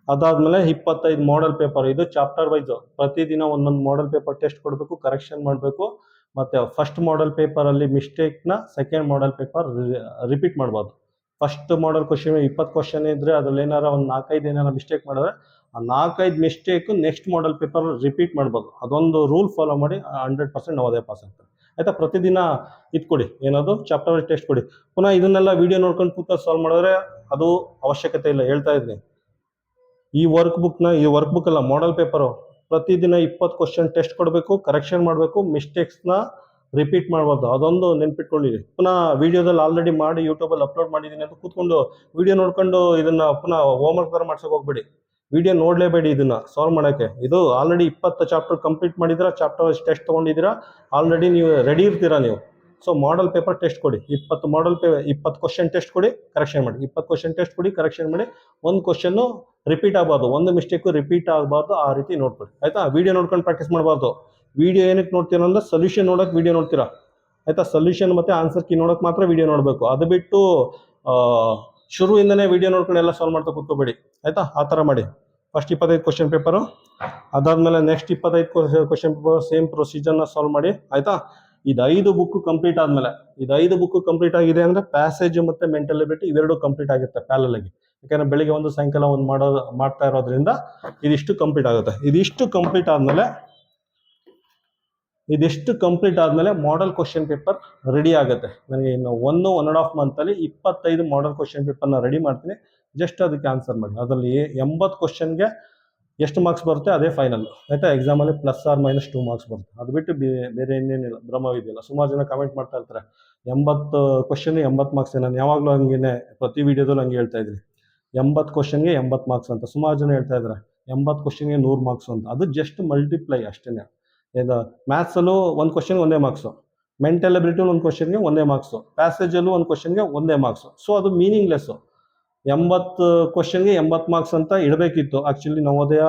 ಅದಾದಮೇಲೆ ಇಪ್ಪತ್ತೈದು ಮಾಡೆಲ್ ಪೇಪರ್ ಇದು ಚಾಪ್ಟರ್ ವೈಸು ಪ್ರತಿದಿನ ಒಂದೊಂದು ಮಾಡೆಲ್ ಪೇಪರ್ ಟೆಸ್ಟ್ ಕೊಡಬೇಕು ಕರೆಕ್ಷನ್ ಮಾಡಬೇಕು. ಮತ್ತೆ ಫಸ್ಟ್ ಮಾಡೆಲ್ ಪೇಪರಲ್ಲಿ ಮಿಸ್ಟೇಕ್ನ ಸೆಕೆಂಡ್ ಮಾಡೆಲ್ ಪೇಪರ್ ರಿಪೀಟ್ ಮಾಡ್ಬೋದು. ಫಸ್ಟ್ ಮಾಡೆಲ್ ಕ್ವಶನ್ ಇಪ್ಪತ್ತು ಕ್ವಶನ್ ಇದ್ರೆ ಅದ್ರಲ್ಲಿ ಏನಾರ ಒಂದು ನಾಲ್ಕೈದು ಏನಾರ ಮಿಸ್ಟೇಕ್ ಮಾಡಿದ್ರೆ ಆ ನಾಲ್ಕೈದು mistake next model paper repeat ಮಾಡ್ಬೋದು. ಅದೊಂದು ರೂಲ್ ಫಾಲೋ ಮಾಡಿ ಹಂಡ್ರೆಡ್ ಪರ್ಸೆಂಟ್ ನವೋದಯ ಪಾಸ್ ಆಗ್ತದೆ. ಆಯ್ತಾ? ಪ್ರತಿದಿನ ಇದು ಕೊಡಿ ಏನದು ಚಾಪ್ಟರ್ ಟೆಸ್ಟ್ ಕೊಡಿ. ಪುನಃ ಇದನ್ನೆಲ್ಲ ವಿಡಿಯೋ ನೋಡ್ಕೊಂಡು ಕೂತ ಸಾಲ್ವ್ ಮಾಡಿದ್ರೆ ಅದು ಅವಶ್ಯಕತೆ ಇಲ್ಲ. ಹೇಳ್ತಾ ಇದ್ದೀನಿ. ಈ ವರ್ಕ್ ಬುಕ್ನ ಈ ವರ್ಕ್ ಬುಕ್ ಅಲ್ಲ ಮಾಡೆಲ್ ಪೇಪರು ಪ್ರತಿದಿನ ಇಪ್ಪತ್ತು ಕ್ವಶನ್ ಟೆಸ್ಟ್ ಕೊಡಬೇಕು ಕರೆಕ್ಷನ್ ಮಾಡಬೇಕು ಮಿಸ್ಟೇಕ್ಸ್ನ ರಿಪೀಟ್ ಮಾಡಬಾರ್ದು ಅದೊಂದು ನೆನ್ಪಿಟ್ಕೊಂಡಿರಿ. ಪುನಃ ವಿಡಿಯೋದಲ್ಲಿ ಆಲ್ರೆಡಿ ಮಾಡಿ ಯೂಟ್ಯೂಬಲ್ಲಿ ಅಪ್ಲೋಡ್ ಮಾಡಿದ್ದೀನಿ ಅಂತ ಕೂತ್ಕೊಂಡು ವಿಡಿಯೋ ನೋಡ್ಕೊಂಡು ಇದನ್ನು ಪುನಃ ಹೋಮ್ವರ್ಕ್ ಥರ ಮಾಡ್ಸೋಕೆ ಹೋಗ್ಬೇಡಿ. ವಿಡಿಯೋ ನೋಡಲೇಬೇಡಿ ಇದನ್ನು ಸಾಲ್ವ್ ಮಾಡೋಕ್ಕೆ. ಇದು ಆಲ್ರೆಡಿ ಇಪ್ಪತ್ತು ಚಾಪ್ಟರ್ ಕಂಪ್ಲೀಟ್ ಮಾಡಿದ್ದೀರಾ ಚಾಪ್ಟರ್ ಟೆಸ್ಟ್ ತೊಗೊಂಡಿದ್ದೀರಾ ಆಲ್ರೆಡಿ ನೀವು ರೆಡಿ ಇರ್ತೀರಾ ನೀವು. ಸೊ ಮಾಡೆಲ್ ಪೇಪರ್ ಟೆಸ್ಟ್ ಕೊಡಿ. ಇಪ್ಪತ್ತು ಮಾಡೆಲ್ ಪೇ ಇಪ್ಪತ್ತು ಕ್ವಶನ್ ಟೆಸ್ಟ್ ಕೊಡಿ ಕರೆಕ್ಷನ್ ಮಾಡಿ. ಇಪ್ಪತ್ತು ಕ್ವಶನ್ ಟೆಸ್ಟ್ ಕೊಡಿ ಕರೆಕ್ಷನ್ ಮಾಡಿ. ಒಂದು ಕ್ವಶನ್ನು ರಿಪೀಟ್ ಆಗಬಾರ್ದು. ಒಂದು ಮಿಸ್ಟೇಕು ರಿಪೀಟ್ ಆಗಬಾರ್ದು, ಆ ರೀತಿ ನೋಡ್ಕೊಳ್ಳಿ. ಆಯ್ತಾ? ವೀಡಿಯೋ ನೋಡ್ಕೊಂಡು ಪ್ರಾಕ್ಟೀಸ್ ಮಾಡಬಾರ್ದು. ವೀಡಿಯೋ ಏನಕ್ಕೆ ನೋಡ್ತೀರ ಅಂದ್ರೆ ಸೊಲ್ಯೂಷನ್ ನೋಡೋಕೆ ವೀಡಿಯೋ ನೋಡ್ತೀರಾ? ಆಯ್ತಾ? ಸೊಲ್ಯೂಷನ್ ಮತ್ತೆ ಆನ್ಸರ್ ಕೀ ನೋಡೋಕೆ ಮಾತ್ರ ವಿಡಿಯೋ ನೋಡಬೇಕು. ಅದು ಬಿಟ್ಟು ಶುರುವಿಂದನೇ ವೀಡಿಯೋ ನೋಡ್ಕೊಂಡು ಎಲ್ಲ ಸಾಲ್ವ್ ಮಾಡ್ತಾ ಕೂತ್ಕೋಬೇಡಿ. ಆಯ್ತಾ? ಆ ಥರ ಮಾಡಿ. ಫಸ್ಟ್ ಇಪ್ಪತ್ತೈದು ಕ್ವಶನ್ ಪೇಪರು ಅದಾದಮೇಲೆ ನೆಕ್ಸ್ಟ್ ಇಪ್ಪತ್ತೈದು ಕ್ವಶನ್ ಪೇಪರ್ ಸೇಮ್ ಪ್ರೊಸೀಜರ್ನ ಸಾಲ್ವ್ ಮಾಡಿ. ಆಯ್ತಾ? ಇದು ಐದು ಬುಕ್ ಕಂಪ್ಲೀಟ್ ಆದ್ಮೇಲೆ, ಇದು ಐದು ಬುಕ್ ಕಂಪ್ಲೀಟ್ ಆಗಿದೆ ಅಂದ್ರೆ ಪ್ಯಾಸೇಜ್ ಮತ್ತೆ ಮೆಂಟಲ್ ಎಬಿಲಿಟಿ ಇವೆರಡು ಕಂಪ್ಲೀಟ್ ಆಗುತ್ತೆ ಪ್ಯಾಲಲ್ ಯಾಕಂದ್ರೆ ಬೆಳಿಗ್ಗೆ ಒಂದು, ಸಾಯಂಕಾಲ ಒಂದು ಮಾಡೋ, ಮಾಡ್ತಾ ಇರೋದ್ರಿಂದ ಇದಿಷ್ಟು ಕಂಪ್ಲೀಟ್ ಆಗುತ್ತೆ. ಇದಿಷ್ಟು ಕಂಪ್ಲೀಟ್ ಆದ್ಮೇಲೆ, ಇದಿಷ್ಟು ಕಂಪ್ಲೀಟ್ ಆದ್ಮೇಲೆ ಮಾಡೆಲ್ ಕ್ವಶನ್ ಪೇಪರ್ ರೆಡಿ ಆಗುತ್ತೆ. ನನಗೆ ಇನ್ನು ಒಂದು ಒನ್ ಆ್ಯಂಡ್ ಹಾಫ್ ಮಂತಲ್ಲಿ ಇಪ್ಪತ್ತೈದು ಮಾಡೆಲ್ ಕ್ವಶನ್ ಪೇಪರ್ನ ರೆಡಿ ಮಾಡ್ತೀನಿ. ಜಸ್ಟ್ ಅದಕ್ಕೆ ಆನ್ಸರ್ ಮಾಡಿ. ಅದರಲ್ಲಿ ಎಂಬತ್ತು ಕ್ವಶನ್ಗೆ ಎಷ್ಟು ಮಾರ್ಕ್ಸ್ ಬರುತ್ತೆ? ಅದೇ ಫೈನಲ್ ಆಯಿತಾ? ಎಕ್ಸಾಮಲ್ಲಿ plus or minus two marks ಬರುತ್ತೆ. ಅದು ಬಿಟ್ಟು ಬೇರೆ ಇನ್ನೇನಿಲ್ಲ. ಭ್ರಮವಿದೆಯಲ್ಲ ಸುಮಾರು ಜನ ಕಮೆಂಟ್ ಮಾಡ್ತಾ ಇರ್ತಾರೆ. ಎಂಬತ್ತು ಕ್ವಶನ್ ಎಂಬತ್ತು ಮಾರ್ಕ್ಸ್ ನಾನು ಯಾವಾಗಲೂ ಹಂಗೇನೆ ಪ್ರತಿ ವಿಡಿಯೋದಲ್ಲೂ ಹಂಗೆ ಹೇಳ್ತಾ ಇದ್ದೀನಿ. ಎಂಬತ್ತು ಕ್ವಶನ್ಗೆ ಎಂಬತ್ತು ಮಾರ್ಕ್ಸ್ ಅಂತ. ಸುಮಾರು ಜನ ಹೇಳ್ತಾ ಇದ್ದಾರೆ ಎಂಬತ್ತು ಕ್ವಶನ್ಗೆ ನೂರು ಮಾರ್ಕ್ಸ್ ಅಂತ. ಅದು ಜಸ್ಟ್ ಮಲ್ಟಿಪ್ಲೈ ಅಷ್ಟೇ ಇದು ಮ್ಯಾಥ್ಸಲ್ಲೂ ಒಂದು ಕ್ವಶನ್ಗೆ ಒಂದೇ ಮಾರ್ಕ್ಸು ಮೆಂಟಲ್ ಎಬಿಲಿಟಿ ಒಂದು ಕ್ವಶನ್ಗೆ ಒಂದೇ ಮಾರ್ಕ್ಸು ಪ್ಯಾಸೇಜಲ್ಲೂ ಒಂದು ಕ್ವಶನ್ಗೆ ಒಂದೇ ಮಾರ್ಕ್ಸು ಸೊ ಅದು ಮೀನಿಂಗ್ಲೆಸ್ಸು ಎಂಬತ್ತು ಕ್ವಶನ್ಗೆ ಎಂಬತ್ತು ಮಾರ್ಕ್ಸ್ ಅಂತ ಇಡಬೇಕಿತ್ತು. ಆ್ಯಕ್ಚುಲಿ ನವೋದಯ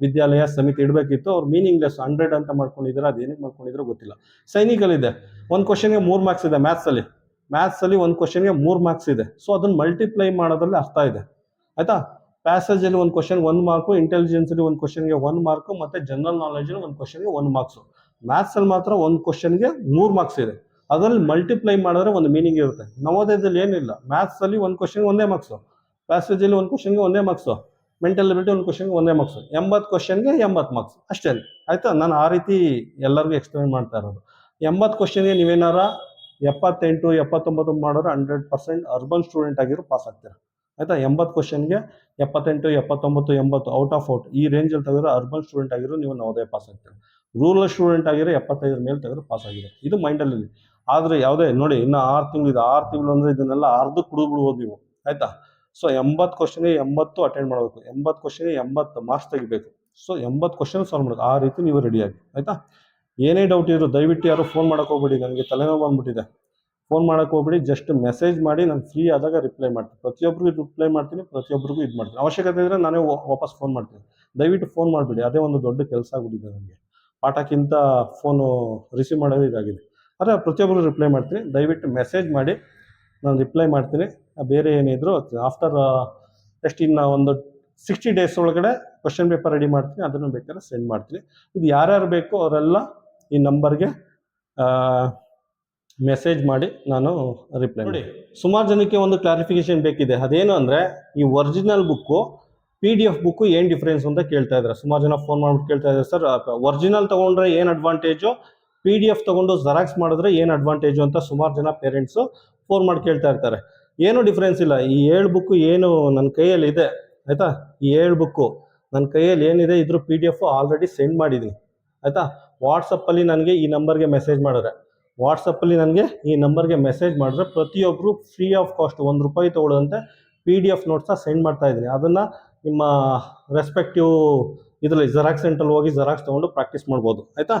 ವಿದ್ಯಾಲಯ ಸಮಿತಿ ಇಡಬೇಕಿತ್ತು. ಅವ್ರು ಮೀನಿಂಗ್ಲೆಸ್ ಹಂಡ್ರೆಡ್ ಅಂತ ಮಾಡ್ಕೊಂಡಿದ್ದಾರೆ ಅದು ಏನಕ್ಕೆ ಮಾಡ್ಕೊಂಡಿದ್ರು ಗೊತ್ತಿಲ್ಲ. ಸೈನಿಕಲ್ಲಿದೆ. ಒಂದು ಕ್ವಶನ್ಗೆ ಮೂರು ಮಾರ್ಕ್ಸ್ ಇದೆ ಮ್ಯಾಥ್ಸಲ್ಲಿ ಮ್ಯಾಥ್ಸಲ್ಲಿ ಒಂದು ಕ್ವಶನ್ಗೆ ಮೂರು ಮಾರ್ಕ್ಸ್ ಇದೆ. ಸೊ ಅದನ್ನು ಮಲ್ಟಿಪ್ಲೈ ಮಾಡೋದ್ರಲ್ಲಿ ಅರ್ಥ ಇದೆ. ಆಯ್ತಾ? ಪ್ಯಾಸೇಜಲ್ಲಿ ಒಂದು ಕ್ವಶನ್ ಒಂದು ಮಾರ್ಕು ಇಂಟೆಲಿಜೆನ್ಸಲ್ಲಿ ಒಂದು ಕ್ವಶನ್ಗೆ ಒಂದು ಮಾರ್ಕು ಮತ್ತು ಜನರಲ್ ನಾಲೆಜಲ್ಲಿ ಒಂದು ಕ್ವಶನ್ಗೆ ಒಂದು ಮಾರ್ಕ್ಸು ಮ್ಯಾಥ್ಸಲ್ಲಿ ಮಾತ್ರ ಒಂದು ಕ್ವಶನ್ಗೆ ಮೂರು ಮಾರ್ಕ್ಸ್ ಇದೆ. ಅದರಲ್ಲಿ ಮಲ್ಟಿಪ್ಲೈ ಮಾಡಿದ್ರೆ ಒಂದು ಮೀನಿಂಗ್ ಇರುತ್ತೆ. ನವೋದಯದಲ್ಲಿ ಏನಿಲ್ಲ. ಮ್ಯಾಥ್ಸಲ್ಲಿ ಒಂದು ಕ್ವಶನ್ಗೆ ಒಂದೇ ಮಾರ್ಕ್ಸು ಪ್ಯಾಸೇಜಲ್ಲಿ ಒಂದು ಕ್ವಶನ್ಗೆ ಒಂದೇ ಮಾರ್ಕ್ಸು ಮೆಂಟಲ್ ಎಬಿಲಿಟಿ ಒಂದು ಕ್ವಶನ್ಗೆ ಒಂದೇ ಮಾರ್ಕ್ಸು ಎಂಬತ್ತು ಕ್ವಶನ್ಗೆ ಎಂಬತ್ತು ಮಾರ್ಕ್ಸ್ ಅಷ್ಟೇ. ಆಯ್ತಾ? ನಾನು ಆ ರೀತಿ ಎಲ್ಲರಿಗೂ ಎಕ್ಸ್ಪ್ಲೈನ್ ಮಾಡ್ತಾ ಇರೋದು. ಎಂಬತ್ತು ಕ್ವಶನ್ಗೆ ನೀವೇನಾರ ಎಪ್ಪತ್ತೆಂಟು, ಎಪ್ಪತ್ತೊಂಬತ್ತು ಮಾಡಿದ್ರೆ ಹಂಡ್ರೆಡ್ ಪರ್ಸೆಂಟ್ ಅರ್ಬನ್ ಸ್ಟೂಡೆಂಟ್ ಆಗಿರೋ ಪಾಸ್ ಆಗ್ತೀರಾ? ಆಯ್ತಾ? ಎಂಬತ್ತು ಕ್ವಶನ್ಗೆ ಎಪ್ಪತ್ತೆಂಟು, ಎಪ್ಪತ್ತೊಂಬತ್ತು, ಎಂಬತ್ತು ಔಟ್ ಆಫ್ ಔಟ್ ಈ ರೇಂಜಲ್ಲಿ ತೆಗೆದ್ರೆ ಅರ್ಬನ್ ಸ್ಟೂಡೆಂಟ್ ಆಗಿರೋ ನೀವು ನವೋದಯ ಪಾಸ್ ಆಗ್ತೀರಾ? ರೂರಲ್ ಸ್ಟೂಡೆಂಟ್ ಆಗಿರೋ ಎಪ್ಪತ್ತೈದರ ಮೇಲೆ ತೆಗೆದ್ರೆ ಪಾಸ್ ಆಗಿದೆ. ಇದು ಮೈಂಡಲ್ಲಿ ಆದರೆ ಯಾವುದೇ, ನೋಡಿ, ಇನ್ನು ಆರು ತಿಂಗಳಿದೆ ಆರು ತಿಂಗಳು ಅಂದರೆ ಇದನ್ನೆಲ್ಲ ಅರ್ಧ ಕುಡಿದ್ಬಿಡ್ಬೋದು ನೀವು. ಆಯ್ತಾ? ಸೊ ಎಂಬತ್ತು ಕ್ವಶನ್ಗೆ ಎಂಬತ್ತು ಅಟೆಂಡ್ ಮಾಡಬೇಕು. ಎಂಬತ್ತು ಕ್ವಶನ್ಗೆ ಎಂಬತ್ತು ಮಾರ್ಕ್ಸ್ ತೆಗಿಬೇಕು. ಸೊ ಎಂಬತ್ತು ಕ್ವಶನ್ ಸಾಲ್ವ್ ಮಾಡಬೇಕು. ಆ ರೀತಿ ನೀವು ರೆಡಿ ಆಗಿ. ಆಯ್ತಾ? ಏನೇ ಡೌಟ್ ಇದ್ರು ದಯವಿಟ್ಟು ಯಾರು ಫೋನ್ ಮಾಡೋಕೆ ಹೋಗ್ಬಿಡಿ, ನನಗೆ ತಲೆನೋವು ಬಂದ್ಬಿಟ್ಟಿದೆ. ಫೋನ್ ಮಾಡೋಕೆ ಹೋಗ್ಬಿಡಿ ಜಸ್ಟ್ ಮೆಸೇಜ್ ಮಾಡಿ, ನಾನು ಫ್ರೀ ಆದಾಗ ರಿಪ್ಲೈ ಮಾಡ್ತೀನಿ. ಪ್ರತಿಯೊಬ್ಬರಿಗೂ ರಿಪ್ಲೈ ಮಾಡ್ತೀನಿ ಪ್ರತಿಯೊಬ್ಬರಿಗೂ ಇದು ಮಾಡ್ತೀನಿ. ಅವಶ್ಯಕತೆ ಇದ್ದರೆ ನಾನೇ ವಾಪಸ್ ಫೋನ್ ಮಾಡ್ತೀನಿ. ದಯವಿಟ್ಟು ಫೋನ್ ಮಾಡಿಬಿಡಿ, ಅದೇ ಒಂದು ದೊಡ್ಡ ಕೆಲಸ ಆಗ್ಬಿಟ್ಟಿದೆ ನನಗೆ. ಪಾಠಕ್ಕಿಂತ ಫೋನು ರಿಸೀವ್ ಮಾಡೋದು ಇದಾಗಿದೆ. ಆದರೆ ಪ್ರತಿಯೊಬ್ಬರು ರಿಪ್ಲೈ ಮಾಡ್ತೀನಿ. ದಯವಿಟ್ಟು ಮೆಸೇಜ್ ಮಾಡಿ, ನಾನು ರಿಪ್ಲೈ ಮಾಡ್ತೀನಿ. ಬೇರೆ ಏನಿದ್ರು ಆಫ್ಟರ್ ಎಷ್ಟು ಇನ್ನು ಒಂದು ಸಿಕ್ಸ್ಟಿ ಡೇಸ್ ಒಳಗಡೆ ಕ್ವಶನ್ ಪೇಪರ್ ರೆಡಿ ಮಾಡ್ತೀನಿ. ಅದನ್ನು ಬೇಕಾದ್ರೆ ಸೆಂಡ್ ಮಾಡ್ತೀನಿ. ಇದು ಯಾರ್ಯಾರು ಬೇಕೋ ಅವರೆಲ್ಲ ಈ ನಂಬರ್ಗೆ ಮೆಸೇಜ್ ಮಾಡಿ ನಾನು ರಿಪ್ಲೈ ಮಾಡಿ ಸುಮಾರು ಜನಕ್ಕೆ ಒಂದು ಕ್ಲಾರಿಫಿಕೇಶನ್ ಬೇಕಿದೆ. ಅದೇನು ಅಂದರೆ ಈ original book P D F book ಏನು ಡಿಫ್ರೆನ್ಸ್ ಅಂತ ಕೇಳ್ತಾ ಇದ್ದಾರೆ. ಸುಮಾರು ಜನ ಫೋನ್ ಮಾಡ್ಬಿಟ್ಟು ಕೇಳ್ತಾ ಇದ್ದಾರೆ ಸರ್ ಒರಿಜಿನಲ್ ತೊಗೊಂಡ್ರೆ ಏನು ಅಡ್ವಾಂಟೇಜು ಪಿ ಡಿ ಎಫ್ ತೊಗೊಂಡು ಜೆರಾಕ್ಸ್ ಮಾಡಿದ್ರೆ ಏನು ಅಡ್ವಾಂಟೇಜು ಅಂತ ಸುಮಾರು ಜನ ಪೇರೆಂಟ್ಸು ಫೋನ್ ಮಾಡಿ ಕೇಳ್ತಾ ಇರ್ತಾರೆ. ಏನು ಡಿಫ್ರೆನ್ಸ್ ಇಲ್ಲ. ಈ ಏಳು ಬುಕ್ಕು ಏನು ನನ್ನ ಕೈಯಲ್ಲಿ ಇದೆ ಆಯಿತಾ? ಈ ಏಳು ಬುಕ್ಕು ನನ್ನ ಕೈಯಲ್ಲಿ ಏನಿದೆ ಇದ್ರ P D F already send ಮಾಡಿದ್ದೀನಿ ಆಯಿತಾ? ವಾಟ್ಸಪ್ಪಲ್ಲಿ ನನಗೆ ಈ ನಂಬರ್ಗೆ ಮೆಸೇಜ್ ಮಾಡಿದ್ರೆ. ವಾಟ್ಸಪ್ಪಲ್ಲಿ ನನಗೆ ಈ ನಂಬರ್ಗೆ ಮೆಸೇಜ್ ಮಾಡಿದ್ರೆ ಪ್ರತಿಯೊಬ್ಬರು ಫ್ರೀ ಆಫ್ ಕಾಸ್ಟ್ ಒಂದು ರೂಪಾಯಿ ತೊಗೊಳ್ಳೋದಂತೆ ಪಿ ಡಿ ಎಫ್ ನೋಟ್ಸ್ನ ಸೆಂಡ್ ಮಾಡ್ತಾ ಇದ್ದೀನಿ. ಅದನ್ನು ನಿಮ್ಮ ರೆಸ್ಪೆಕ್ಟಿವ್ ಇದರಲ್ಲಿ ಜೆರಾಕ್ಸ್ ಸೆಂಟ್ರಲ್ಲಿ ಹೋಗಿ ಜೆರಾಕ್ಸ್ ತೊಗೊಂಡು ಪ್ರಾಕ್ಟೀಸ್ ಮಾಡ್ಬೋದು. ಆಯಿತಾ?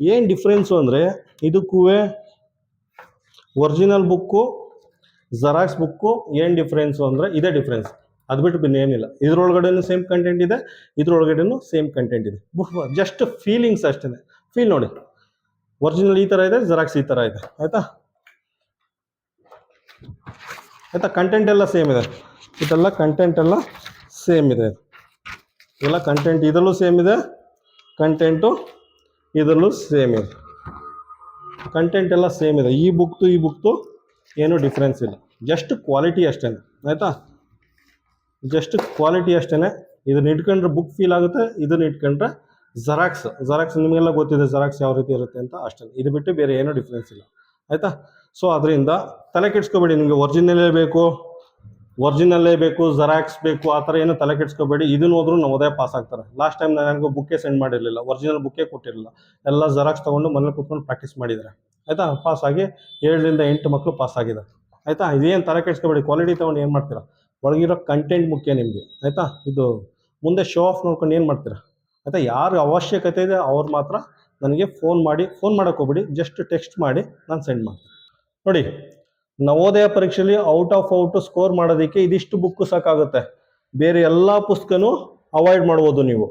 ಏನು ಡಿಫ್ರೆನ್ಸು ಅಂದರೆ ಇದಕ್ಕೂ ಒರಿಜಿನಲ್ ಬುಕ್ಕು ಜೆರಾಕ್ಸ್ ಬುಕ್ಕು ಏನು ಡಿಫ್ರೆನ್ಸು ಅಂದರೆ ಇದೇ ಡಿಫ್ರೆನ್ಸ್ ಅದು ಬಿಟ್ಟು ಬಿನ್ನ ಏನಿಲ್ಲ. ಇದ್ರೊಳಗಡೆನೂ ಸೇಮ್ ಕಂಟೆಂಟ್ ಇದೆ, ಇದ್ರೊಳಗಡೆನೂ ಸೇಮ್ ಕಂಟೆಂಟ್ ಇದೆ. ಜಸ್ಟ್ ಫೀಲಿಂಗ್ಸ್ ಅಷ್ಟೇ ಫೀಲ್ ನೋಡಿ. ಒರಿಜಿನಲ್ ಈ ಥರ ಇದೆ ಜೆರಾಕ್ಸ್ ಈ ಥರ ಇದೆ. ಆಯಿತಾ? ಆಯಿತಾ? ಕಂಟೆಂಟ್ ಎಲ್ಲ ಸೇಮ್ ಇದೆ. ಇದೆಲ್ಲ ಕಂಟೆಂಟ್ ಎಲ್ಲ ಸೇಮ್ ಇದೆ. ಎಲ್ಲ ಕಂಟೆಂಟ್ ಇದರಲ್ಲೂ ಸೇಮ್ ಇದೆ ಕಂಟೆಂಟು ಇದರಲ್ಲೂ ಸೇಮ್ ಇದೆ. ಕಂಟೆಂಟ್ ಎಲ್ಲ ಸೇಮ್ ಇದೆ. ಈ ಬುಕ್ತು ಈ ಬುಕ್ತು ಏನೂ ಡಿಫ್ರೆನ್ಸ್ ಇಲ್ಲ. ಜಸ್ಟ್ ಕ್ವಾಲಿಟಿ ಅಷ್ಟೇ ಆಯಿತಾ? ಜಸ್ಟ್ ಕ್ವಾಲಿಟಿ ಅಷ್ಟೇ ಇದನ್ನ ಇಟ್ಕೊಂಡ್ರೆ ಬುಕ್ ಫೀಲ್ ಆಗುತ್ತೆ, ಇದನ್ನ ಇಟ್ಕೊಂಡ್ರೆ ಜೆರಾಕ್ಸ್ ಜರಾಕ್ಸ್ ನಿಮಗೆಲ್ಲ ಗೊತ್ತಿದೆ ಜರಾಕ್ಸ್ ಯಾವ ರೀತಿ ಇರುತ್ತೆ ಅಂತ ಅಷ್ಟೇ. ಇದು ಬಿಟ್ಟು ಬೇರೆ ಏನೂ ಡಿಫ್ರೆನ್ಸ್ ಇಲ್ಲ. ಆಯಿತಾ? ಸೊ ಅದರಿಂದ ತಲೆ ಕೆಡ್ಸ್ಕೋಬೇಡಿ, ನಿಮಗೆ ಒರಿಜಿನಲ್ಲೇ ಬೇಕು ಒರಿಜಿನಲ್ಲೇ ಬೇಕು ಜೆರಾಕ್ಸ್ ಬೇಕು, ಆ ಥರ ಏನು ತಲೆ ಕೆಡ್ಸ್ಕೋಬೇಡಿ. ಇದನ್ನೋದ್ರು ಹೋದ್ರೂ ನವೋದಯ ಪಾಸ್ ಆಗ್ತಾರೆ. ಲಾಸ್ಟ್ ಟೈಮ್ ನಾನು ನನಗೂ ಬುಕ್ಕೇ ಸೆಂಡ್ ಮಾಡಿರಲಿಲ್ಲ ಒರಿಜಿನಲ್ ಬುಕ್ಕೇ ಕೊಟ್ಟಿರಲಿಲ್ಲ. ಎಲ್ಲ ಜೆರಾಕ್ಸ್ ತೊಗೊಂಡು ಮನೇಲಿ ಕೂತ್ಕೊಂಡು ಪ್ರಾಕ್ಟೀಸ್ ಮಾಡಿದ್ದಾರೆ. ಆಯಿತಾ? ಪಾಸ್ ಆಗಿ ಏಳರಿಂದ ಎಂಟು ಮಕ್ಕಳು ಪಾಸ್ ಆಗಿದೆ. ಆಯಿತಾ? ಇದೇನು ತಲೆ ಕೆಡ್ಸ್ಕೋಬೇಡಿ ಕ್ವಾಲಿಟಿ ತೊಗೊಂಡು ಏನು ಮಾಡ್ತೀರಾ? ಒಳಗಿರೋ ಕಂಟೆಂಟ್ ಮುಖ್ಯ ನಿಮಗೆ. ಆಯಿತಾ? ಇದು ಮುಂದೆ ಶೋ ಆಫ್ ನೋಡ್ಕೊಂಡು ಏನು ಮಾಡ್ತೀರಾ? ಆಯಿತಾ ಯಾರು ಅವಶ್ಯಕತೆ ಇದೆ ಅವ್ರು ಮಾತ್ರ ನನಗೆ ಫೋನ್ ಮಾಡಿ ಫೋನ್ ಮಾಡೋಕೆ ಹೋಗ್ಬಿಡಿ ಜಸ್ಟ್ ಟೆಕ್ಸ್ಟ್ ಮಾಡಿ ನಾನು ಸೆಂಡ್ ಮಾಡ್ತೀನಿ. ನೋಡಿ, ನವೋದಯ ಪರೀಕ್ಷೆಯಲ್ಲಿ ಔಟ್ ಆಫ್ ಔಟ್ ಸ್ಕೋರ್ ಮಾಡೋದಕ್ಕೆ ಇದಿಷ್ಟು ಬುಕ್ ಸಾಕಾಗುತ್ತೆ. ಬೇರೆ ಎಲ್ಲ ಪುಸ್ತಕನೂ ಅವಾಯ್ಡ್ ಮಾಡ್ಬೋದು ನೀವು.